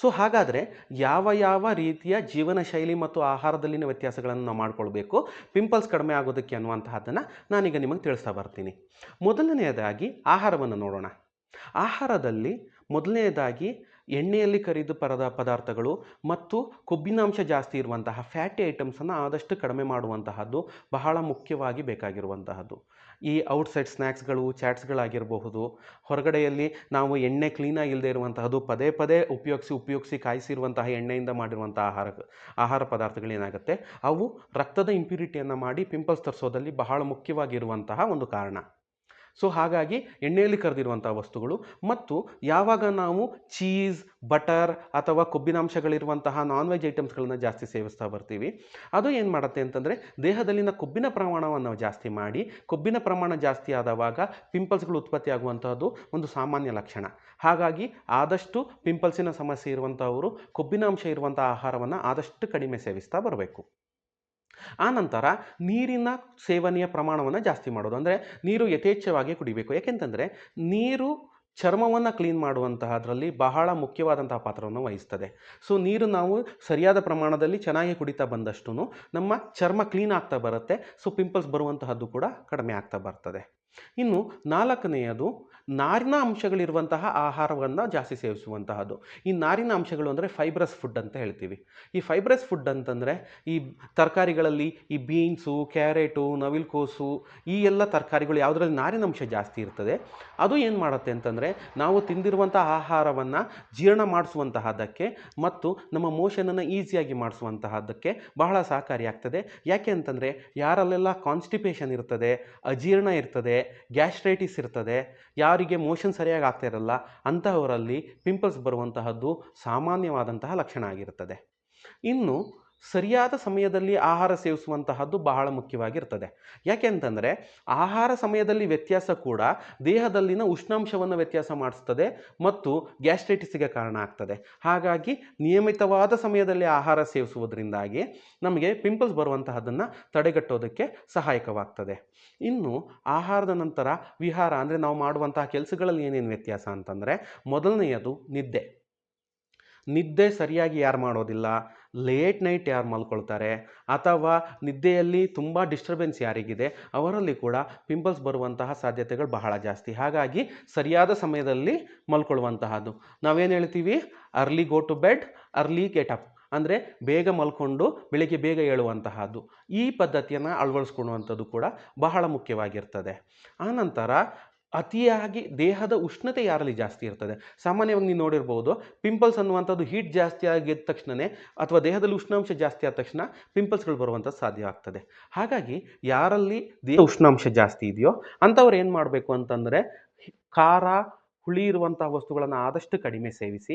ಸೊ ಹಾಗಾದರೆ ಯಾವ ಯಾವ ರೀತಿಯ ಜೀವನ ಶೈಲಿ ಮತ್ತು ಆಹಾರದಲ್ಲಿನ ವ್ಯತ್ಯಾಸಗಳನ್ನು ನಾವು ಮಾಡ್ಕೊಳ್ಬೇಕು ಪಿಂಪಲ್ಸ್ ಕಡಿಮೆ ಆಗೋದಕ್ಕೆ ಅನ್ನುವಂತಹದ್ದನ್ನು ನಾನೀಗ ನಿಮಗೆ ತಿಳಿಸ್ತಾ ಬರ್ತೀನಿ. ಮೊದಲನೆಯದಾಗಿ ಆಹಾರವನ್ನು ನೋಡೋಣ. ಆಹಾರದಲ್ಲಿ ಮೊದಲನೆಯದಾಗಿ ಎಣ್ಣೆಯಲ್ಲಿ ಕರಿದು ಪರದ ಪದಾರ್ಥಗಳು ಮತ್ತು ಕೊಬ್ಬಿನಾಂಶ ಜಾಸ್ತಿ ಇರುವಂತಹ ಫ್ಯಾಟಿ ಐಟಮ್ಸನ್ನು ಆದಷ್ಟು ಕಡಿಮೆ ಮಾಡುವಂತಹದ್ದು ಬಹಳ ಮುಖ್ಯವಾಗಿ ಬೇಕಾಗಿರುವಂತಹದ್ದು. ಈ ಔಟ್ಸೈಡ್ ಸ್ನ್ಯಾಕ್ಸ್ಗಳು ಚಾಟ್ಸ್ಗಳಾಗಿರಬಹುದು. ಹೊರಗಡೆಯಲ್ಲಿ ನಾವು ಎಣ್ಣೆ ಕ್ಲೀನಾಗಿ ಇಲ್ಲದೆ ಇರುವಂತಹದ್ದು, ಪದೇ ಪದೇ ಉಪಯೋಗಿಸಿ ಉಪಯೋಗಿಸಿ ಕಾಯಿಸಿರುವಂತಹ ಎಣ್ಣೆಯಿಂದ ಮಾಡಿರುವಂಥ ಆಹಾರ ಆಹಾರ ಪದಾರ್ಥಗಳೇನಾಗುತ್ತೆ? ಅವು ರಕ್ತದ ಇಂಪ್ಯೂರಿಟಿಯನ್ನು ಮಾಡಿ ಪಿಂಪಲ್ಸ್ ತರಿಸೋದಲ್ಲಿ ಬಹಳ ಮುಖ್ಯವಾಗಿರುವಂತಹ ಒಂದು ಕಾರಣ. ಸೊ ಹಾಗಾಗಿ ಎಣ್ಣೆಯಲ್ಲಿ ಕರೆದಿರುವಂಥ ವಸ್ತುಗಳು ಮತ್ತು ಯಾವಾಗ ನಾವು ಚೀಸ್, ಬಟರ್ ಅಥವಾ ಕೊಬ್ಬಿನಾಂಶಗಳಿರುವಂತಹ ನಾನ್ ವೆಜ್ ಐಟಮ್ಸ್ಗಳನ್ನ ಜಾಸ್ತಿ ಸೇವಿಸ್ತಾ ಬರ್ತೀವಿ, ಅದು ಏನು ಮಾಡುತ್ತೆ ಅಂತಂದರೆ ದೇಹದಲ್ಲಿನ ಕೊಬ್ಬಿನ ಪ್ರಮಾಣವನ್ನು ಜಾಸ್ತಿ ಮಾಡಿ, ಕೊಬ್ಬಿನ ಪ್ರಮಾಣ ಜಾಸ್ತಿ ಆದವಾಗ ಪಿಂಪಲ್ಸ್ಗಳು ಉತ್ಪತ್ತಿ ಒಂದು ಸಾಮಾನ್ಯ ಲಕ್ಷಣ. ಹಾಗಾಗಿ ಆದಷ್ಟು ಪಿಂಪಲ್ಸಿನ ಸಮಸ್ಯೆ ಇರುವಂಥವರು ಕೊಬ್ಬಿನಾಂಶ ಇರುವಂಥ ಆಹಾರವನ್ನು ಆದಷ್ಟು ಕಡಿಮೆ ಸೇವಿಸ್ತಾ ಬರಬೇಕು. ಆನಂತರ ನೀರಿನ ಸೇವನೆಯ ಪ್ರಮಾಣವನ್ನು ಜಾಸ್ತಿ ಮಾಡೋದು. ಅಂದರೆ ನೀರು ಯಥೇಚ್ಛವಾಗಿ ಕುಡಿಬೇಕು. ಯಾಕೆಂತಂದರೆ ನೀರು ಚರ್ಮವನ್ನು ಕ್ಲೀನ್ ಮಾಡುವಂತಹದ್ರಲ್ಲಿ ಬಹಳ ಮುಖ್ಯವಾದಂತಹ ಪಾತ್ರವನ್ನು ವಹಿಸ್ತದೆ. ಸೊ ನೀರು ನಾವು ಸರಿಯಾದ ಪ್ರಮಾಣದಲ್ಲಿ ಚೆನ್ನಾಗಿ ಕುಡಿತಾ ಬಂದಷ್ಟು ನಮ್ಮ ಚರ್ಮ ಕ್ಲೀನ್ ಆಗ್ತಾ ಬರುತ್ತೆ. ಸೊ ಪಿಂಪಲ್ಸ್ ಬರುವಂತಹದ್ದು ಕೂಡ ಕಡಿಮೆ ಆಗ್ತಾ ಬರ್ತದೆ. ಇನ್ನು ನಾಲ್ಕನೆಯದು ನಾರಿನ ಅಂಶಗಳಿರುವಂತಹ ಆಹಾರವನ್ನು ಜಾಸ್ತಿ ಸೇವಿಸುವಂತಹದ್ದು. ಈ ನಾರಿನ ಅಂಶಗಳು ಅಂದರೆ ಫೈಬ್ರಸ್ ಫುಡ್ ಅಂತ ಹೇಳ್ತೀವಿ. ಈ ಫೈಬ್ರಸ್ ಫುಡ್ ಅಂತಂದರೆ ಈ ತರಕಾರಿಗಳಲ್ಲಿ ಈ ಬೀನ್ಸು ಕ್ಯಾರೆಟು ನವಿಲ್ಕೋಸು ಈ ಎಲ್ಲ ತರಕಾರಿಗಳು ಯಾವುದರಲ್ಲಿ ನಾರಿನ ಅಂಶ ಜಾಸ್ತಿ ಇರ್ತದೆ. ಅದು ಏನು ಮಾಡುತ್ತೆ ಅಂತಂದರೆ ನಾವು ತಿಂದಿರುವಂಥ ಆಹಾರವನ್ನು ಜೀರ್ಣ ಮಾಡಿಸುವಂತಹದ್ದಕ್ಕೆ ಮತ್ತು ನಮ್ಮ ಮೋಷನನ್ನು ಈಸಿಯಾಗಿ ಮಾಡಿಸುವಂತಹದ್ದಕ್ಕೆ ಬಹಳ ಸಹಕಾರಿಯಾಗ್ತದೆ ಯಾಕೆ ಅಂತಂದರೆ ಯಾರಲ್ಲೆಲ್ಲ ಕಾನ್ಸ್ಟಿಪೇಷನ್ ಇರ್ತದೆ, ಅಜೀರ್ಣ ಇರ್ತದೆ ಗ್ಯಾಸ್ಟ್ರೈಟಿಸ್ ಇರ್ತದೆ ಯಾರಿಗೆ ಮೋಷನ್ ಸರಿಯಾಗಿ ಆಗ್ತಾ ಇರಲ್ಲ ಅಂತಹವರಲ್ಲಿ ಪಿಂಪಲ್ಸ್ ಬರುವಂತಹದ್ದು ಸಾಮಾನ್ಯವಾದಂತಹ ಲಕ್ಷಣ ಆಗಿರುತ್ತದೆ. ಇನ್ನು ಸರಿಯಾದ ಸಮಯದಲ್ಲಿ ಆಹಾರ ಸೇವಿಸುವಂತಹದ್ದು ಬಹಳ ಮುಖ್ಯವಾಗಿರ್ತದೆ. ಯಾಕೆ ಅಂತಂದರೆ, ಆಹಾರ ಸಮಯದಲ್ಲಿ ವ್ಯತ್ಯಾಸ ಕೂಡ ದೇಹದಲ್ಲಿನ ಉಷ್ಣಾಂಶವನ್ನು ವ್ಯತ್ಯಾಸ ಮಾಡಿಸ್ತದೆ ಮತ್ತು ಗ್ಯಾಸ್ಟ್ರೈಟಿಸ್ಗೆ ಕಾರಣ ಆಗ್ತದೆ. ಹಾಗಾಗಿ ನಿಯಮಿತವಾದ ಸಮಯದಲ್ಲಿ ಆಹಾರ ಸೇವಿಸುವುದರಿಂದಾಗಿ ನಮಗೆ ಪಿಂಪಲ್ಸ್ ಬರುವಂತಹದ್ದನ್ನು ತಡೆಗಟ್ಟೋದಕ್ಕೆ ಸಹಾಯಕವಾಗ್ತದೆ. ಇನ್ನು ಆಹಾರದ ನಂತರ ವಿಹಾರ ಅಂದರೆ ನಾವು ಮಾಡುವಂತಹ ಕೆಲಸಗಳಲ್ಲಿ ಏನೇನು ವ್ಯತ್ಯಾಸ ಅಂತಂದರೆ, ಮೊದಲನೆಯದು ನಿದ್ದೆ. ನಿದ್ದೆ ಸರಿಯಾಗಿ ಯಾರು ಮಾಡೋದಿಲ್ಲ. ಲೇಟ್ ನೈಟ್ ಯಾರು ಮಲ್ಕೊಳ್ತಾರೆ. ಅಥವಾ ನಿದ್ದೆಯಲ್ಲಿ ತುಂಬ ಡಿಸ್ಟರ್ಬೆನ್ಸ್ ಯಾರಿಗಿದೆ, ಅವರಲ್ಲಿ ಕೂಡ ಪಿಂಪಲ್ಸ್ ಬರುವಂತಹ ಸಾಧ್ಯತೆಗಳು ಬಹಳ ಜಾಸ್ತಿ. ಹಾಗಾಗಿ ಸರಿಯಾದ ಸಮಯದಲ್ಲಿ ಮಲ್ಕೊಳ್ಳುವಂತಹದ್ದು ನಾವೇನು ಹೇಳ್ತೀವಿ? Early go to bed, early get up. ಅಂದರೆ ಬೇಗ ಮಲ್ಕೊಂಡು ಬೆಳಿಗ್ಗೆ ಬೇಗ ಏಳುವಂತಹದ್ದು. ಈ ಪದ್ಧತಿಯನ್ನು ಅಳವಡಿಸ್ಕೊಳ್ಳುವಂಥದ್ದು ಕೂಡ ಬಹಳ ಮುಖ್ಯವಾಗಿರ್ತದೆ. ಆನಂತರ ಅತಿಯಾಗಿ ದೇಹದ ಉಷ್ಣತೆ ಯಾರಲ್ಲಿ ಜಾಸ್ತಿ ಇರ್ತದೆ? ಸಾಮಾನ್ಯವಾಗಿ ನೀವು ನೋಡಿರ್ಬೋದು ಪಿಂಪಲ್ಸ್ ಅನ್ನುವಂಥದ್ದು ಹೀಟ್ ಜಾಸ್ತಿ ಆಗಿದ ತಕ್ಷಣವೇ ಅಥವಾ ದೇಹದಲ್ಲಿ ಉಷ್ಣಾಂಶ ಜಾಸ್ತಿ ಆದ ತಕ್ಷಣ ಪಿಂಪಲ್ಸ್ಗಳು ಬರುವಂಥದ್ದು ಸಾಧ್ಯ ಆಗ್ತದೆ. ಹಾಗಾಗಿ ಯಾರಲ್ಲಿ ದೇಹ ಉಷ್ಣಾಂಶ ಜಾಸ್ತಿ ಇದೆಯೋ ಅಂಥವ್ರು ಏನು ಮಾಡಬೇಕು ಅಂತಂದರೆ, ಖಾರ ಹುಳಿ ಇರುವಂತಹ ವಸ್ತುಗಳನ್ನು ಆದಷ್ಟು ಕಡಿಮೆ ಸೇವಿಸಿ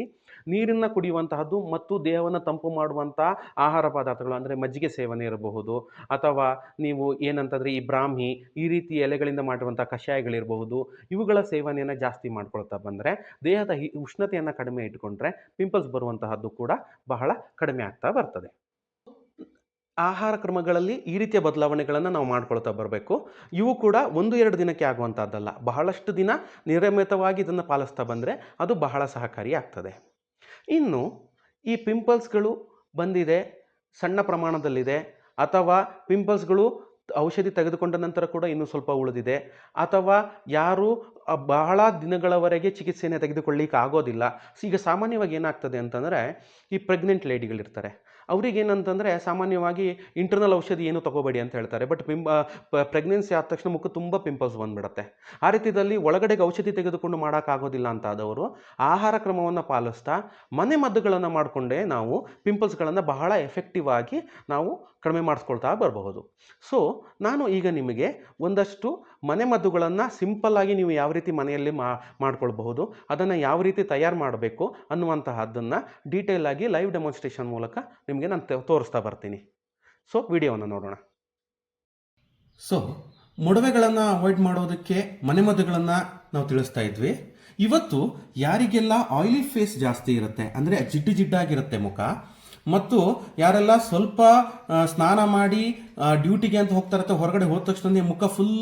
ನೀರನ್ನು ಕುಡಿಯುವಂತಹದ್ದು ಮತ್ತು ದೇಹವನ್ನು ತಂಪು ಮಾಡುವಂಥ ಆಹಾರ ಪದಾರ್ಥಗಳು ಅಂದರೆ ಮಜ್ಜಿಗೆ ಸೇವನೆ ಇರಬಹುದು, ಅಥವಾ ನೀವು ಏನಂತಂದರೆ ಈ ಬ್ರಾಹ್ಮಿ, ಈ ರೀತಿ ಎಲೆಗಳಿಂದ ಮಾಡಿರುವಂಥ ಕಷಾಯಗಳಿರಬಹುದು, ಇವುಗಳ ಸೇವನೆಯನ್ನು ಜಾಸ್ತಿ ಮಾಡ್ಕೊಳ್ತಾ ಬಂದರೆ ದೇಹದ ಉಷ್ಣತೆಯನ್ನು ಕಡಿಮೆ ಇಟ್ಕೊಂಡ್ರೆ ಪಿಂಪಲ್ಸ್ ಬರುವಂತಹದ್ದು ಕೂಡ ಬಹಳ ಕಡಿಮೆ ಆಗ್ತಾ ಬರ್ತದೆ. ಆಹಾರ ಕ್ರಮಗಳಲ್ಲಿ ಈ ರೀತಿಯ ಬದಲಾವಣೆಗಳನ್ನು ನಾವು ಮಾಡ್ಕೊಳ್ತಾ ಬರಬೇಕು. ಇವು ಕೂಡ ಒಂದು ಎರಡು ದಿನಕ್ಕೆ ಆಗುವಂಥದ್ದಲ್ಲ ಬಹಳಷ್ಟು ದಿನ ನಿಯಮಿತವಾಗಿ ಇದನ್ನು ಪಾಲಿಸ್ತಾ ಬಂದರೆ ಅದು ಬಹಳ ಸಹಕಾರಿ ಆಗ್ತದೆ. ಇನ್ನು ಈ ಪಿಂಪಲ್ಸ್ಗಳು ಬಂದಿದೆ, ಸಣ್ಣ ಪ್ರಮಾಣದಲ್ಲಿದೆ, ಅಥವಾ ಪಿಂಪಲ್ಸ್ಗಳು ಔಷಧಿ ತೆಗೆದುಕೊಂಡ ನಂತರ ಕೂಡ ಇನ್ನೂ ಸ್ವಲ್ಪ ಉಳಿದಿದೆ, ಅಥವಾ ಯಾರು ಬಹಳ ದಿನಗಳವರೆಗೆ ಚಿಕಿತ್ಸೆಯನ್ನು ತೆಗೆದುಕೊಳ್ಳಿಕ್ಕೆ ಆಗೋದಿಲ್ಲ ಈಗ ಸಾಮಾನ್ಯವಾಗಿ ಏನಾಗ್ತದೆ ಅಂತಂದರೆ ಈ ಪ್ರೆಗ್ನೆಂಟ್ ಲೇಡಿಗಳಿರ್ತಾರೆ. ಅವ್ರಿಗೆ ಏನಂತಂದರೆ ಸಾಮಾನ್ಯವಾಗಿ ಇಂಟರ್ನಲ್ ಔಷಧಿ ಏನು ತಗೋಬೇಡಿ ಅಂತ ಹೇಳ್ತಾರೆ. ಬಟ್ ಪಿಂಪ ಪ್ರೆಗ್ನೆನ್ಸಿ ಆದ ತಕ್ಷಣ ಮುಖ ತುಂಬ ಪಿಂಪಲ್ಸ್ ಬಂದ್ಬಿಡುತ್ತೆ. ಆ ರೀತಿಯಲ್ಲಿ ಒಳಗಡೆಗೆ ಔಷಧಿ ತೆಗೆದುಕೊಂಡು ಮಾಡೋಕ್ಕಾಗೋದಿಲ್ಲ ಅಂತ ಆದವರು ಆಹಾರ ಕ್ರಮವನ್ನು ಪಾಲಿಸ್ತಾ ಮನೆ ಮದ್ದುಗಳನ್ನು ಮಾಡಿಕೊಂಡೇ ನಾವು ಪಿಂಪಲ್ಸ್ಗಳನ್ನು ಬಹಳ ಎಫೆಕ್ಟಿವ್ ಆಗಿ ನಾವು ಕಡಿಮೆ ಮಾಡಿಸ್ಕೊಳ್ತಾ ಬರಬಹುದು. ಸೊ ನಾನು ಈಗ ನಿಮಗೆ ಒಂದಷ್ಟು ಮನೆ ಮದ್ದುಗಳನ್ನು ಸಿಂಪಲ್ಲಾಗಿ ನೀವು ಯಾವ ರೀತಿ ಮನೆಯಲ್ಲಿ ಮಾಡ್ಕೊಳ್ಬಹುದು, ಅದನ್ನು ಯಾವ ರೀತಿ ತಯಾರು ಮಾಡಬೇಕು ಅನ್ನುವಂತಹದ್ದನ್ನು ಡೀಟೇಲ್ ಆಗಿ ಲೈವ್ ಡೆಮಾನ್ಸ್ಟ್ರೇಷನ್ ಮೂಲಕ ನಿಮಗೆ ನಾನು ತೋರಿಸ್ತಾ ಬರ್ತೀನಿ. ಸೊ ವಿಡಿಯೋವನ್ನು ನೋಡೋಣ. ಸೊ ಮೊಡವೆಗಳನ್ನು ಅವಾಯ್ಡ್ ಮಾಡೋದಕ್ಕೆ ಮನೆಮದ್ದುಗಳನ್ನು ನಾವು ತಿಳಿಸ್ತಾ ಇದ್ವಿ. ಇವತ್ತು ಯಾರಿಗೆಲ್ಲ ಆಯಿಲಿ ಫೇಸ್ ಜಾಸ್ತಿ ಇರುತ್ತೆ, ಅಂದರೆ ಜಿಡ್ಡು ಜಿಡ್ಡಾಗಿರುತ್ತೆ ಮುಖ ಮತ್ತು ಯಾರೆಲ್ಲ ಸ್ವಲ್ಪ ಸ್ನಾನ ಮಾಡಿ ಡ್ಯೂಟಿಗೆ ಅಂತ ಹೋಗ್ತಾರತ್ತೆ, ಹೊರಗಡೆ ಹೋದ ತಕ್ಷಣ ಮುಖ ಫುಲ್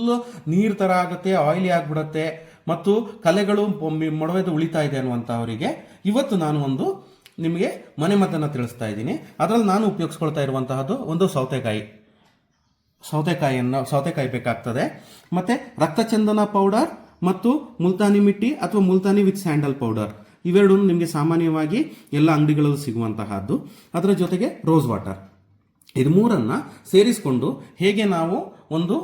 ನೀರು ಥರ ಆಗುತ್ತೆ ಆಯಿಲಿ ಆಗಿಬಿಡುತ್ತೆ. ಮತ್ತು ಕಲೆಗಳು ಮೊಡವೆದು ಉಳಿತಾ ಇದೆ ಅನ್ನುವಂಥವರಿಗೆ ಇವತ್ತು ನಾನು ಒಂದು ನಿಮಗೆ ಮನೆಮದ್ದನ್ನು ತಿಳಿಸ್ತಾ ಇದ್ದೀನಿ. ಅದರಲ್ಲಿ ನಾನು ಉಪಯೋಗಿಸ್ಕೊಳ್ತಾ ಇರುವಂತಹದ್ದು ಒಂದು ಸೌತೆಕಾಯಿ. ಸೌತೆಕಾಯಿಯನ್ನು, ಸೌತೆಕಾಯಿ ಬೇಕಾಗ್ತದೆ. ಮತ್ತು ರಕ್ತಚಂದನ ಪೌಡರ್ ಮತ್ತು ಮುಲ್ತಾನಿ ಮಿಟ್ಟಿ ಅಥವಾ ಮುಲ್ತಾನಿ ವಿತ್ ಸ್ಯಾಂಡಲ್ ಪೌಡರ್ ಇವೆರಡೂ ನಿಮಗೆ ಸಾಮಾನ್ಯವಾಗಿ ಎಲ್ಲ ಅಂಗಡಿಗಳಲ್ಲೂ ಸಿಗುವಂತಹದ್ದು. ಅದರ ಜೊತೆಗೆ ರೋಸ್ ವಾಟರ್ ಇದು ಮೂರನ್ನು ಸೇರಿಸಿಕೊಂಡು ಹೇಗೆ ನಾವು ಒಂದು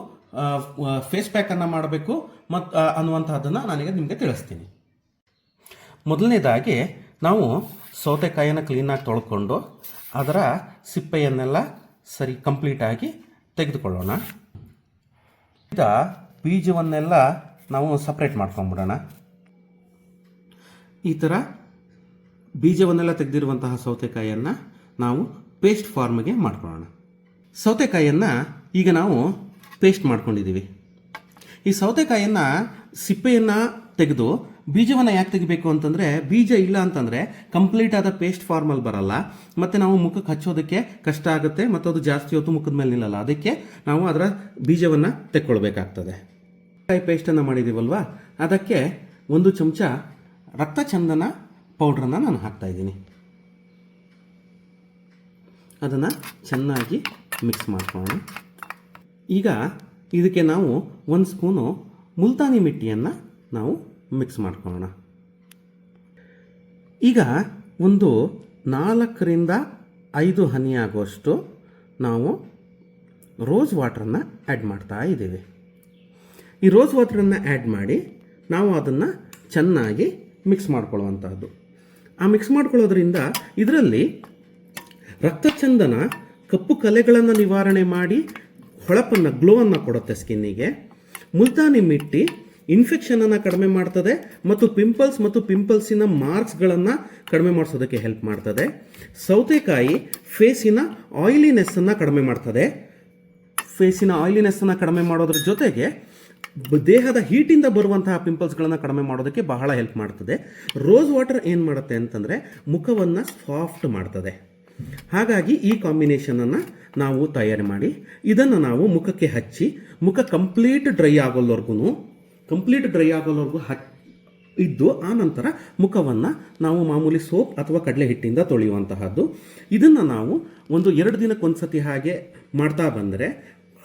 ಫೇಸ್ ಪ್ಯಾಕನ್ನು ಮಾಡಬೇಕು ಮತ್ತು ಅನ್ನುವಂತಹದ್ದನ್ನು ನಾನೀಗ ನಿಮಗೆ ತಿಳಿಸ್ತೀನಿ. ಮೊದಲನೇದಾಗಿ ನಾವು ಸೌತೆಕಾಯಿಯನ್ನು ಕ್ಲೀನಾಗಿ ತೊಳ್ಕೊಂಡು ಅದರ ಸಿಪ್ಪೆಯನ್ನೆಲ್ಲ ಸರಿ ಕಂಪ್ಲೀಟಾಗಿ ತೆಗೆದುಕೊಳ್ಳೋಣ. ಈಗ ಬೀಜವನ್ನೆಲ್ಲ ನಾವು ಸಪ್ರೇಟ್ ಮಾಡ್ಕೊಂಬಿಡೋಣ. ಈ ಥರ ಬೀಜವನ್ನೆಲ್ಲ ತೆಗೆದಿರುವಂತಹ ಸೌತೆಕಾಯಿಯನ್ನು ನಾವು ಪೇಸ್ಟ್ ಫಾರ್ಮ್ಗೆ ಮಾಡ್ಕೊಳ್ಳೋಣ. ಸೌತೆಕಾಯಿಯನ್ನು ಈಗ ನಾವು ಪೇಸ್ಟ್ ಮಾಡ್ಕೊಂಡಿದ್ದೀವಿ. ಈ ಸೌತೆಕಾಯಿಯನ್ನು ಸಿಪ್ಪೆಯನ್ನು ತೆಗೆದು ಬೀಜವನ್ನು ಯಾಕೆ ತೆಗಿಬೇಕು ಅಂತಂದರೆ ಬೀಜ ಇಲ್ಲ ಅಂತಂದರೆ ಕಂಪ್ಲೀಟ್ ಆದ ಪೇಸ್ಟ್ ಫಾರ್ಮಲ್ಲಿ ಬರಲ್ಲ. ಮತ್ತು ನಾವು ಮುಖಕ್ಕೆ ಹಚ್ಚೋದಕ್ಕೆ ಕಷ್ಟ ಆಗುತ್ತೆ ಮತ್ತು ಅದು ಜಾಸ್ತಿ ಹೊತ್ತು ಮುಖದ ಮೇಲೆ ನಿಲ್ಲಲ್ಲ. ಅದಕ್ಕೆ ನಾವು ಅದರ ಬೀಜವನ್ನು ತೆಕ್ಕೊಳ್ಬೇಕಾಗ್ತದೆ. ಕಾಯಿ ಪೇಸ್ಟನ್ನು ಮಾಡಿದ್ದೀವಲ್ವಾ ಅದಕ್ಕೆ ಒಂದು ಚಮಚ ರಕ್ತಚಂದನ ಪೌಡ್ರನ್ನು ನಾನು ಹಾಕ್ತಾ ಇದ್ದೀನಿ. ಅದನ್ನು ಚೆನ್ನಾಗಿ ಮಿಕ್ಸ್ ಮಾಡ್ಕೊಳ್ಳೋಣ. ಈಗ ಇದಕ್ಕೆ ನಾವು ಒಂದು ಸ್ಪೂನು ಮುಲ್ತಾನಿ ಮಿಟ್ಟಿಯನ್ನು ನಾವು ಮಿಕ್ಸ್ ಮಾಡ್ಕೊಳ್ಳೋಣ. ಈಗ ಒಂದು ನಾಲ್ಕರಿಂದ ಐದು ಹನಿ ಆಗುವಷ್ಟು ನಾವು ರೋಸ್ ವಾಟ್ರನ್ನು ಆ್ಯಡ್ ಮಾಡ್ತಾ ಇದ್ದೀವಿ. ಈ ರೋಸ್ ವಾಟ್ರನ್ನು ಆ್ಯಡ್ ಮಾಡಿ ನಾವು ಅದನ್ನು ಚೆನ್ನಾಗಿ ಮಿಕ್ಸ್ ಮಾಡ್ಕೊಳ್ಳುವಂಥದ್ದು ಆ ಮಿಕ್ಸ್ ಮಾಡ್ಕೊಳ್ಳೋದ್ರಿಂದ ಇದರಲ್ಲಿ ರಕ್ತಚಂದನ ಕಪ್ಪು ಕಲೆಗಳನ್ನು ನಿವಾರಣೆ ಮಾಡಿ ಹೊಳಪನ್ನು, ಗ್ಲೋವನ್ನು ಕೊಡುತ್ತೆ ಸ್ಕಿನ್ನಿಗೆ. ಮುಲ್ತಾನಿ ಮಿಟ್ಟಿ ಇನ್ಫೆಕ್ಷನನ್ನು ಕಡಿಮೆ ಮಾಡ್ತದೆ ಮತ್ತು ಪಿಂಪಲ್ಸ್ ಮತ್ತು ಪಿಂಪಲ್ಸಿನ ಮಾರ್ಕ್ಸ್ಗಳನ್ನು ಕಡಿಮೆ ಮಾಡಿಸೋದಕ್ಕೆ ಹೆಲ್ಪ್ ಮಾಡ್ತದೆ. ಸೌತೆಕಾಯಿ ಫೇಸಿನ ಆಯಿಲಿನೆಸ್ಸನ್ನು ಕಡಿಮೆ ಮಾಡ್ತದೆ. ಫೇಸಿನ ಆಯಿಲಿನೆಸ್ಸನ್ನು ಕಡಿಮೆ ಮಾಡೋದ್ರ ಜೊತೆಗೆ ದೇಹದ ಹೀಟಿಂದ ಬರುವಂತಹ ಪಿಂಪಲ್ಸ್ಗಳನ್ನು ಕಡಿಮೆ ಮಾಡೋದಕ್ಕೆ ಬಹಳ ಹೆಲ್ಪ್ ಮಾಡ್ತದೆ. ರೋಸ್ ವಾಟರ್ ಏನು ಮಾಡುತ್ತೆ ಅಂತಂದರೆ ಮುಖವನ್ನು ಸಾಫ್ಟ್ ಮಾಡ್ತದೆ. ಹಾಗಾಗಿ ಈ ಕಾಂಬಿನೇಷನನ್ನು ನಾವು ತಯಾರು ಮಾಡಿ, ಇದನ್ನು ನಾವು ಮುಖಕ್ಕೆ ಹಚ್ಚಿ, ಮುಖ ಕಂಪ್ಲೀಟ್ ಡ್ರೈ ಆಗೋಲ್ವರ್ಗೂ ಕಂಪ್ಲೀಟ್ ಡ್ರೈ ಆಗೋಲ್ವರೆಗೂ ಹಚ್, ಇದ್ದು ಆ ನಂತರ ಮುಖವನ್ನು ನಾವು ಮಾಮೂಲಿ ಸೋಪ್ ಅಥವಾ ಕಡಲೆ ಹಿಟ್ಟಿಂದ ತೊಳೆಯುವಂತಹದ್ದು. ಇದನ್ನು ನಾವು ಒಂದು ಎರಡು ದಿನಕ್ಕೊಂದ್ಸತಿ ಹಾಗೆ ಮಾಡ್ತಾ ಬಂದರೆ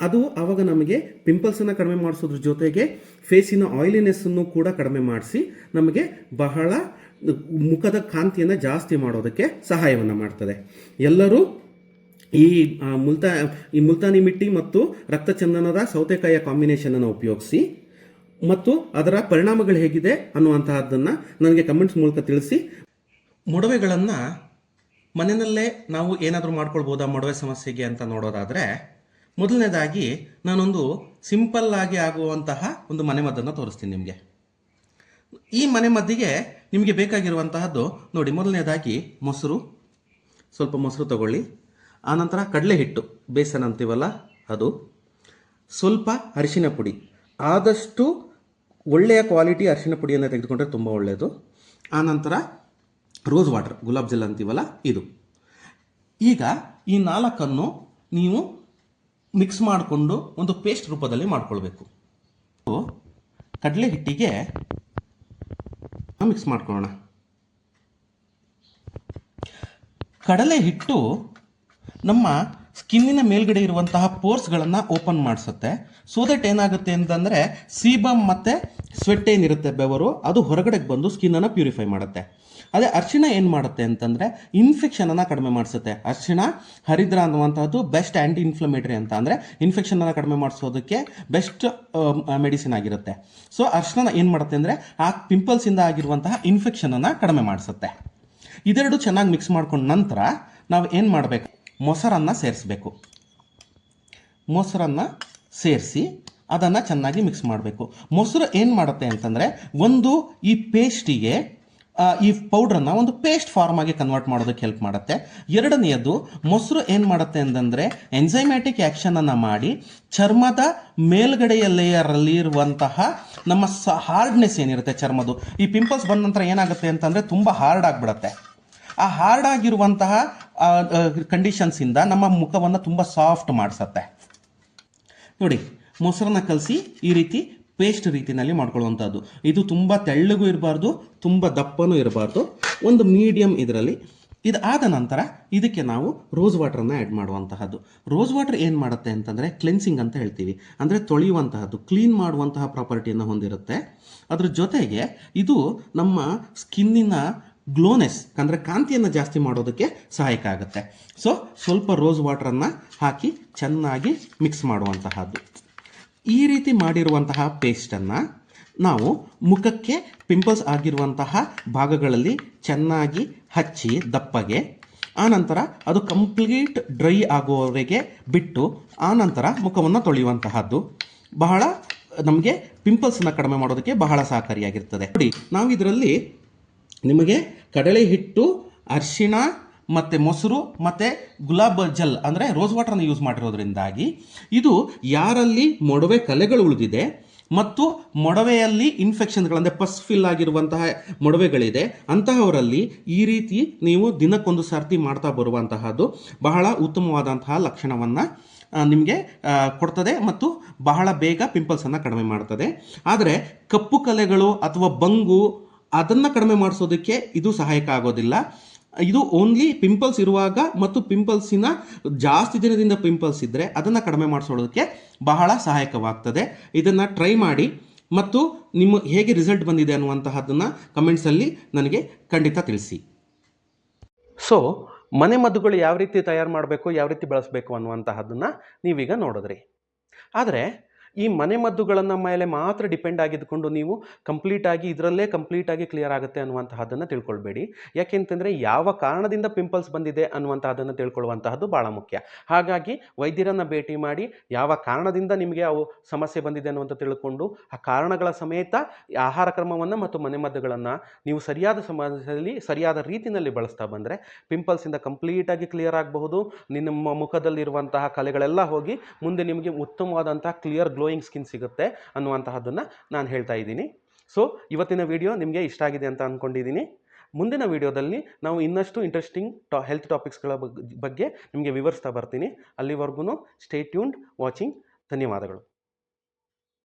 ಅದು ಆವಾಗ ನಮಗೆ ಪಿಂಪಲ್ಸನ್ನು ಕಡಿಮೆ ಮಾಡಿಸೋದ್ರ ಜೊತೆಗೆ ಫೇಸಿನ ಆಯಿಲಿನೆಸ್ಸನ್ನು ಕೂಡ ಕಡಿಮೆ ಮಾಡಿಸಿ ನಮಗೆ ಬಹಳ ಮುಖದ ಕಾಂತಿಯನ್ನು ಜಾಸ್ತಿ ಮಾಡೋದಕ್ಕೆ ಸಹಾಯವನ್ನು ಮಾಡ್ತದೆ. ಎಲ್ಲರೂ ಈ ಮುಲ್ತಾ, ಈ ಮುಲ್ತಾನಿ ಮಿಟ್ಟಿ ಮತ್ತು ರಕ್ತಚಂದನದ ಸೌತೆಕಾಯಿಯ ಕಾಂಬಿನೇಷನನ್ನು ಉಪಯೋಗಿಸಿ ಮತ್ತು ಅದರ ಪರಿಣಾಮಗಳು ಹೇಗಿದೆ ಅನ್ನುವಂತಹದ್ದನ್ನು ನನಗೆ ಕಮೆಂಟ್ಸ್ ಮೂಲಕ ತಿಳಿಸಿ. ಮೊಡವೆಗಳನ್ನು ಮನೆಯಲ್ಲೇ ನಾವು ಏನಾದರೂ ಮಾಡ್ಕೊಳ್ಬೋದಾ ಮೊಡವೆ ಸಮಸ್ಯೆಗೆ ಅಂತ ನೋಡೋದಾದರೆ ಮೊದಲನೇದಾಗಿ ನಾನೊಂದು ಸಿಂಪಲ್ ಆಗಿ ಆಗುವಂತಹ ಒಂದು ಮನೆಮದ್ದನ್ನು ತೋರಿಸ್ತೀನಿ ನಿಮಗೆ. ಈ ಮನೆಮದ್ದಿಗೆ ನಿಮಗೆ ಬೇಕಾಗಿರುವಂತಹದ್ದು ನೋಡಿ, ಮೊದಲನೇದಾಗಿ ಮೊಸರು. ಸ್ವಲ್ಪ ಮೊಸರು ತಗೊಳ್ಳಿ. ಆನಂತರ ಕಡಲೆ ಹಿಟ್ಟು ಬೇಸನ್ ಅಂತೀವಲ್ಲ ಅದು. ಸ್ವಲ್ಪ ಅರಿಶಿನ ಪುಡಿ. ಆದಷ್ಟು ಒಳ್ಳೆಯ ಕ್ವಾಲಿಟಿ ಅರಿಶಿನ ಪುಡಿಯನ್ನು ತೆಗೆದುಕೊಂಡ್ರೆ ತುಂಬ ಒಳ್ಳೆಯದು ಆನಂತರ ರೋಸ್ ವಾಟರ್ ಗುಲಾಬ್ ಜಲ್ ಅಂತೀವಲ್ಲ ಇದು. ಈಗ ಈ ನಾಲ್ಕನ್ನು ನೀವು ಮಿಕ್ಸ್ ಮಾಡಿಕೊಂಡು ಒಂದು ಪೇಸ್ಟ್ ರೂಪದಲ್ಲಿ ಮಾಡ್ಕೊಳ್ಬೇಕು. ಕಡಲೆ ಹಿಟ್ಟಿಗೆ ಮಿಕ್ಸ್ ಮಾಡ್ಕೊಳ್ಳೋಣ. ಕಡಲೆ ಹಿಟ್ಟು ನಮ್ಮ ಸ್ಕಿನ್ನಿನ ಮೇಲ್ಗಡೆ ಇರುವಂತಹ ಪೋರ್ಸ್ಗಳನ್ನು ಓಪನ್ ಮಾಡಿಸುತ್ತೆ. ಸೊ ದಟ್ ಏನಾಗುತ್ತೆ ಅಂತಂದರೆ ಸೀಬಮ್ ಮತ್ತು ಸ್ವೆಟ್ ಏನಿರುತ್ತೆ ಬೆವರು ಅದು ಹೊರಗಡೆಗೆ ಬಂದು ಸ್ಕಿನ್ನನ್ನು ಪ್ಯೂರಿಫೈ ಮಾಡುತ್ತೆ. ಅದೇ ಅರಿಶಿಣ ಏನು ಮಾಡುತ್ತೆ ಅಂತಂದರೆ ಇನ್ಫೆಕ್ಷನನ್ನು ಕಡಿಮೆ ಮಾಡಿಸುತ್ತೆ. ಅರ್ಶಿಣ, ಹರಿದ್ರ ಅನ್ನುವಂಥದ್ದು ಬೆಸ್ಟ್ ಆ್ಯಂಟಿ ಇನ್ಫ್ಲಮೇಟರಿ ಅಂತ. ಅಂದರೆ ಇನ್ಫೆಕ್ಷನನ್ನು ಕಡಿಮೆ ಮಾಡಿಸೋದಕ್ಕೆ ಬೆಸ್ಟ್ ಮೆಡಿಸಿನ್ ಆಗಿರುತ್ತೆ. ಸೊ ಅರಿಶಿಣ ಏನು ಮಾಡುತ್ತೆ ಅಂದರೆ ಆ ಪಿಂಪಲ್ಸಿಂದ ಆಗಿರುವಂತಹ ಇನ್ಫೆಕ್ಷನನ್ನು ಕಡಿಮೆ ಮಾಡಿಸುತ್ತೆ. ಇದೆರಡು ಚೆನ್ನಾಗಿ ಮಿಕ್ಸ್ ಮಾಡ್ಕೊಂಡ ನಂತರ ನಾವು ಏನು ಮಾಡಬೇಕು? ಮೊಸರನ್ನು ಸೇರಿಸ್ಬೇಕು. ಮೊಸರನ್ನು ಸೇರಿಸಿ ಅದನ್ನು ಚೆನ್ನಾಗಿ ಮಿಕ್ಸ್ ಮಾಡಬೇಕು. ಮೊಸರು ಏನು ಮಾಡುತ್ತೆ ಅಂತಂದರೆ ಒಂದು ಈ ಪೇಸ್ಟಿಗೆ ಈ ಪೌಡ್ರನ್ನು ಒಂದು ಪೇಸ್ಟ್ ಫಾರ್ಮ್ ಆಗಿ ಕನ್ವರ್ಟ್ ಮಾಡೋದಕ್ಕೆ ಹೆಲ್ಪ್ ಮಾಡುತ್ತೆ. ಎರಡನೆಯದು, ಮೊಸರು ಏನು ಮಾಡುತ್ತೆ ಅಂತಂದರೆ ಎಂಜೈಮ್ಯಾಟಿಕ್ ಆ್ಯಕ್ಷನನ್ನು ಮಾಡಿ, ಚರ್ಮದ ಮೇಲ್ಗಡೆಯ ಲೇಯರಲ್ಲಿ ಇರುವಂತಹ ನಮ್ಮ ಸ ಹಾರ್ಡ್ನೆಸ್ ಏನಿರುತ್ತೆ ಚರ್ಮದು ಈ ಪಿಂಪಲ್ಸ್ ಬಂದ ನಂತರ ಏನಾಗುತ್ತೆ ಅಂತಂದರೆ ತುಂಬ ಹಾರ್ಡ್ ಆಗಿಬಿಡುತ್ತೆ. ಆ ಹಾರ್ಡ್ ಆಗಿರುವಂತಹ ಕಂಡೀಷನ್ಸಿಂದ ನಮ್ಮ ಮುಖವನ್ನು ತುಂಬ ಸಾಫ್ಟ್ ಮಾಡಿಸತ್ತೆ. ನೋಡಿ, ಮೊಸರನ್ನ ಕಲಸಿ ಈ ರೀತಿ ಪೇಸ್ಟ್ ರೀತಿಯಲ್ಲಿ ಮಾಡ್ಕೊಳ್ಳುವಂಥದ್ದು ಇದು ತುಂಬ ತೆಳ್ಳಗೂ ಇರಬಾರ್ದು, ತುಂಬ ದಪ್ಪನೂ ಇರಬಾರ್ದು. ಒಂದು ಮೀಡಿಯಮ್ ಇದರಲ್ಲಿ. ಇದಾದ ನಂತರ ಇದಕ್ಕೆ ನಾವು ರೋಸ್ ವಾಟರನ್ನು ಆ್ಯಡ್ ಮಾಡುವಂತಹದ್ದು. ರೋಸ್ ವಾಟರ್ ಏನು ಮಾಡುತ್ತೆ ಅಂತಂದರೆ ಕ್ಲೆನ್ಸಿಂಗ್ ಅಂತ ಹೇಳ್ತೀವಿ. ಅಂದರೆ ತೊಳೆಯುವಂತಹದ್ದು ಕ್ಲೀನ್ ಮಾಡುವಂತಹ ಪ್ರಾಪರ್ಟಿಯನ್ನು ಹೊಂದಿರುತ್ತೆ. ಅದ್ರ ಜೊತೆಗೆ ಇದು ನಮ್ಮ ಸ್ಕಿನ್ನಿನ ಗ್ಲೋನೆಸ್ ಅಂದರೆ ಕಾಂತಿಯನ್ನು ಜಾಸ್ತಿ ಮಾಡೋದಕ್ಕೆ ಸಹಾಯಕ ಆಗುತ್ತೆ. ಸೊ ಸ್ವಲ್ಪ ರೋಸ್ ವಾಟರನ್ನು ಹಾಕಿ ಚೆನ್ನಾಗಿ ಮಿಕ್ಸ್ ಮಾಡುವಂತಹದ್ದು. ಈ ರೀತಿ ಮಾಡಿರುವಂತಹ ಪೇಸ್ಟನ್ನು ನಾವು ಮುಖಕ್ಕೆ ಪಿಂಪಲ್ಸ್ ಆಗಿರುವಂತಹ ಭಾಗಗಳಲ್ಲಿ ಚೆನ್ನಾಗಿ ಹಚ್ಚಿ ದಪ್ಪಗೆ ಆನಂತರ ಅದು ಕಂಪ್ಲೀಟ್ ಡ್ರೈ ಆಗುವವರೆಗೆ ಬಿಟ್ಟು ಆನಂತರ ಮುಖವನ್ನು ತೊಳೆಯುವಂತಹದ್ದು. ಬಹಳ ನಮಗೆ ಪಿಂಪಲ್ಸನ್ನು ಕಡಿಮೆ ಮಾಡೋದಕ್ಕೆ ಬಹಳ ಸಹಕಾರಿಯಾಗಿರ್ತದೆ. ನೋಡಿ ನಾವು ಇದರಲ್ಲಿ ನಿಮಗೆ ಕಡಲೆ ಹಿಟ್ಟು, ಅರಿಶಿಣ ಮತ್ತು ಮೊಸರು, ಮತ್ತು ಗುಲಾಬ್ ಜಲ್ ಅಂದರೆ ರೋಸ್ ವಾಟರ್ನ ಯೂಸ್ ಮಾಡಿರೋದ್ರಿಂದಾಗಿ ಇದು ಯಾರಲ್ಲಿ ಮೊಡವೆ ಕಲೆಗಳು ಉಳಿದಿದೆ ಮತ್ತು ಮೊಡವೆಯಲ್ಲಿ ಇನ್ಫೆಕ್ಷನ್ಗಳಂದರೆ ಪಸ್ ಫಿಲ್ ಆಗಿರುವಂತಹ ಮೊಡವೆಗಳಿದೆ. ಅಂತಹವರಲ್ಲಿ ಈ ರೀತಿ ನೀವು ದಿನಕ್ಕೊಂದು ಸರ್ತಿ ಮಾಡ್ತಾ ಬರುವಂತಹದ್ದು ಬಹಳ ಉತ್ತಮವಾದಂತಹ ಲಕ್ಷಣವನ್ನು ನಿಮಗೆ ಕೊಡ್ತದೆ ಮತ್ತು ಬಹಳ ಬೇಗ ಪಿಂಪಲ್ಸನ್ನು ಕಡಿಮೆ ಮಾಡ್ತದೆ. ಆದರೆ ಕಪ್ಪು ಕಲೆಗಳು ಅಥವಾ ಬಂಗು ಅದನ್ನು ಕಡಿಮೆ ಮಾಡಿಸೋದಕ್ಕೆ ಇದು ಸಹಾಯಕ ಆಗೋದಿಲ್ಲ. ಇದು ಓನ್ಲಿ ಪಿಂಪಲ್ಸ್ ಇರುವಾಗ ಮತ್ತು ಪಿಂಪಲ್ಸಿನ ಜಾಸ್ತಿ ದಿನದಿಂದ ಪಿಂಪಲ್ಸ್ ಇದ್ದರೆ ಅದನ್ನು ಕಡಿಮೆ ಮಾಡಿಸೋದಕ್ಕೆ ಬಹಳ ಸಹಾಯಕವಾಗ್ತದೆ. ಇದನ್ನು ಟ್ರೈ ಮಾಡಿ ಮತ್ತು ನಿಮ್ಮ ಹೇಗೆ ರಿಸಲ್ಟ್ ಬಂದಿದೆ ಅನ್ನುವಂತಹದ್ದನ್ನು ಕಮೆಂಟ್ಸಲ್ಲಿ ನನಗೆ ಖಂಡಿತ ತಿಳಿಸಿ. ಸೊ ಮನೆಮದ್ದುಗಳು ಯಾವ ರೀತಿ ತಯಾರು ಮಾಡಬೇಕು, ಯಾವ ರೀತಿ ಬಳಸಬೇಕು ಅನ್ನುವಂತಹದ್ದನ್ನು ನೀವೀಗ ನೋಡಿದ್ರಿ. ಆದರೆ ಈ ಮನೆಮದ್ದುಗಳನ್ನು ಮೇಲೆ ಮಾತ್ರ ಡಿಪೆಂಡ್ ಆಗಿದ್ದುಕೊಂಡು ನೀವು ಕಂಪ್ಲೀಟಾಗಿ ಇದರಲ್ಲೇ ಕಂಪ್ಲೀಟಾಗಿ ಕ್ಲಿಯರ್ ಆಗುತ್ತೆ ಅನ್ನುವಂತಹದ್ದನ್ನು ತಿಳ್ಕೊಳ್ಬೇಡಿ. ಯಾಕೆಂತಂದರೆ ಯಾವ ಕಾರಣದಿಂದ ಪಿಂಪಲ್ಸ್ ಬಂದಿದೆ ಅನ್ನುವಂತಹದ್ದನ್ನು ತಿಳ್ಕೊಳ್ಳುವಂತಹದ್ದು ಭಾಳ ಮುಖ್ಯ. ಹಾಗಾಗಿ ವೈದ್ಯರನ್ನು ಭೇಟಿ ಮಾಡಿ ಯಾವ ಕಾರಣದಿಂದ ನಿಮಗೆ ಅವು ಸಮಸ್ಯೆ ಬಂದಿದೆ ಅನ್ನುವಂಥ ತಿಳ್ಕೊಂಡು ಆ ಕಾರಣಗಳ ಸಮೇತ ಆಹಾರ ಕ್ರಮವನ್ನು ಮತ್ತು ಮನೆಮದ್ದುಗಳನ್ನು ನೀವು ಸರಿಯಾದ ಸಮಯದಲ್ಲಿ ಸರಿಯಾದ ರೀತಿಯಲ್ಲಿ ಬಳಸ್ತಾ ಬಂದರೆ ಪಿಂಪಲ್ಸಿಂದ ಕಂಪ್ಲೀಟಾಗಿ ಕ್ಲಿಯರ್ ಆಗಬಹುದು. ನಿಮ್ಮ ಮುಖದಲ್ಲಿರುವಂತಹ ಕಲೆಗಳೆಲ್ಲ ಹೋಗಿ ಮುಂದೆ ನಿಮಗೆ ಉತ್ತಮವಾದಂತಹ ಕ್ಲಿಯರ್ ಗ್ಲೋಯಿಂಗ್ ಸ್ಕಿನ್ ಸಿಗುತ್ತೆ ಅನ್ನುವಂತಹದ್ದನ್ನು ನಾನು ಹೇಳ್ತಾ ಇದ್ದೀನಿ. ಸೊ ಇವತ್ತಿನ ವಿಡಿಯೋ ನಿಮಗೆ ಇಷ್ಟ ಆಗಿದೆ ಅಂತ ಅಂದ್ಕೊಂಡಿದ್ದೀನಿ ಮುಂದಿನ ವಿಡಿಯೋದಲ್ಲಿ ನಾವು ಇನ್ನಷ್ಟು ಇಂಟ್ರೆಸ್ಟಿಂಗ್ ಟಾ ಹೆಲ್ತ್ ಟಾಪಿಕ್ಸ್ಗಳ ಬಗ್ಗೆ ನಿಮಗೆ ವಿವರಿಸ್ತಾ ಬರ್ತೀನಿ. ಅಲ್ಲಿವರೆಗೂ ಸ್ಟೇ ಟ್ಯೂನ್ಡ್ ವಾಚಿಂಗ್ ಧನ್ಯವಾದಗಳು.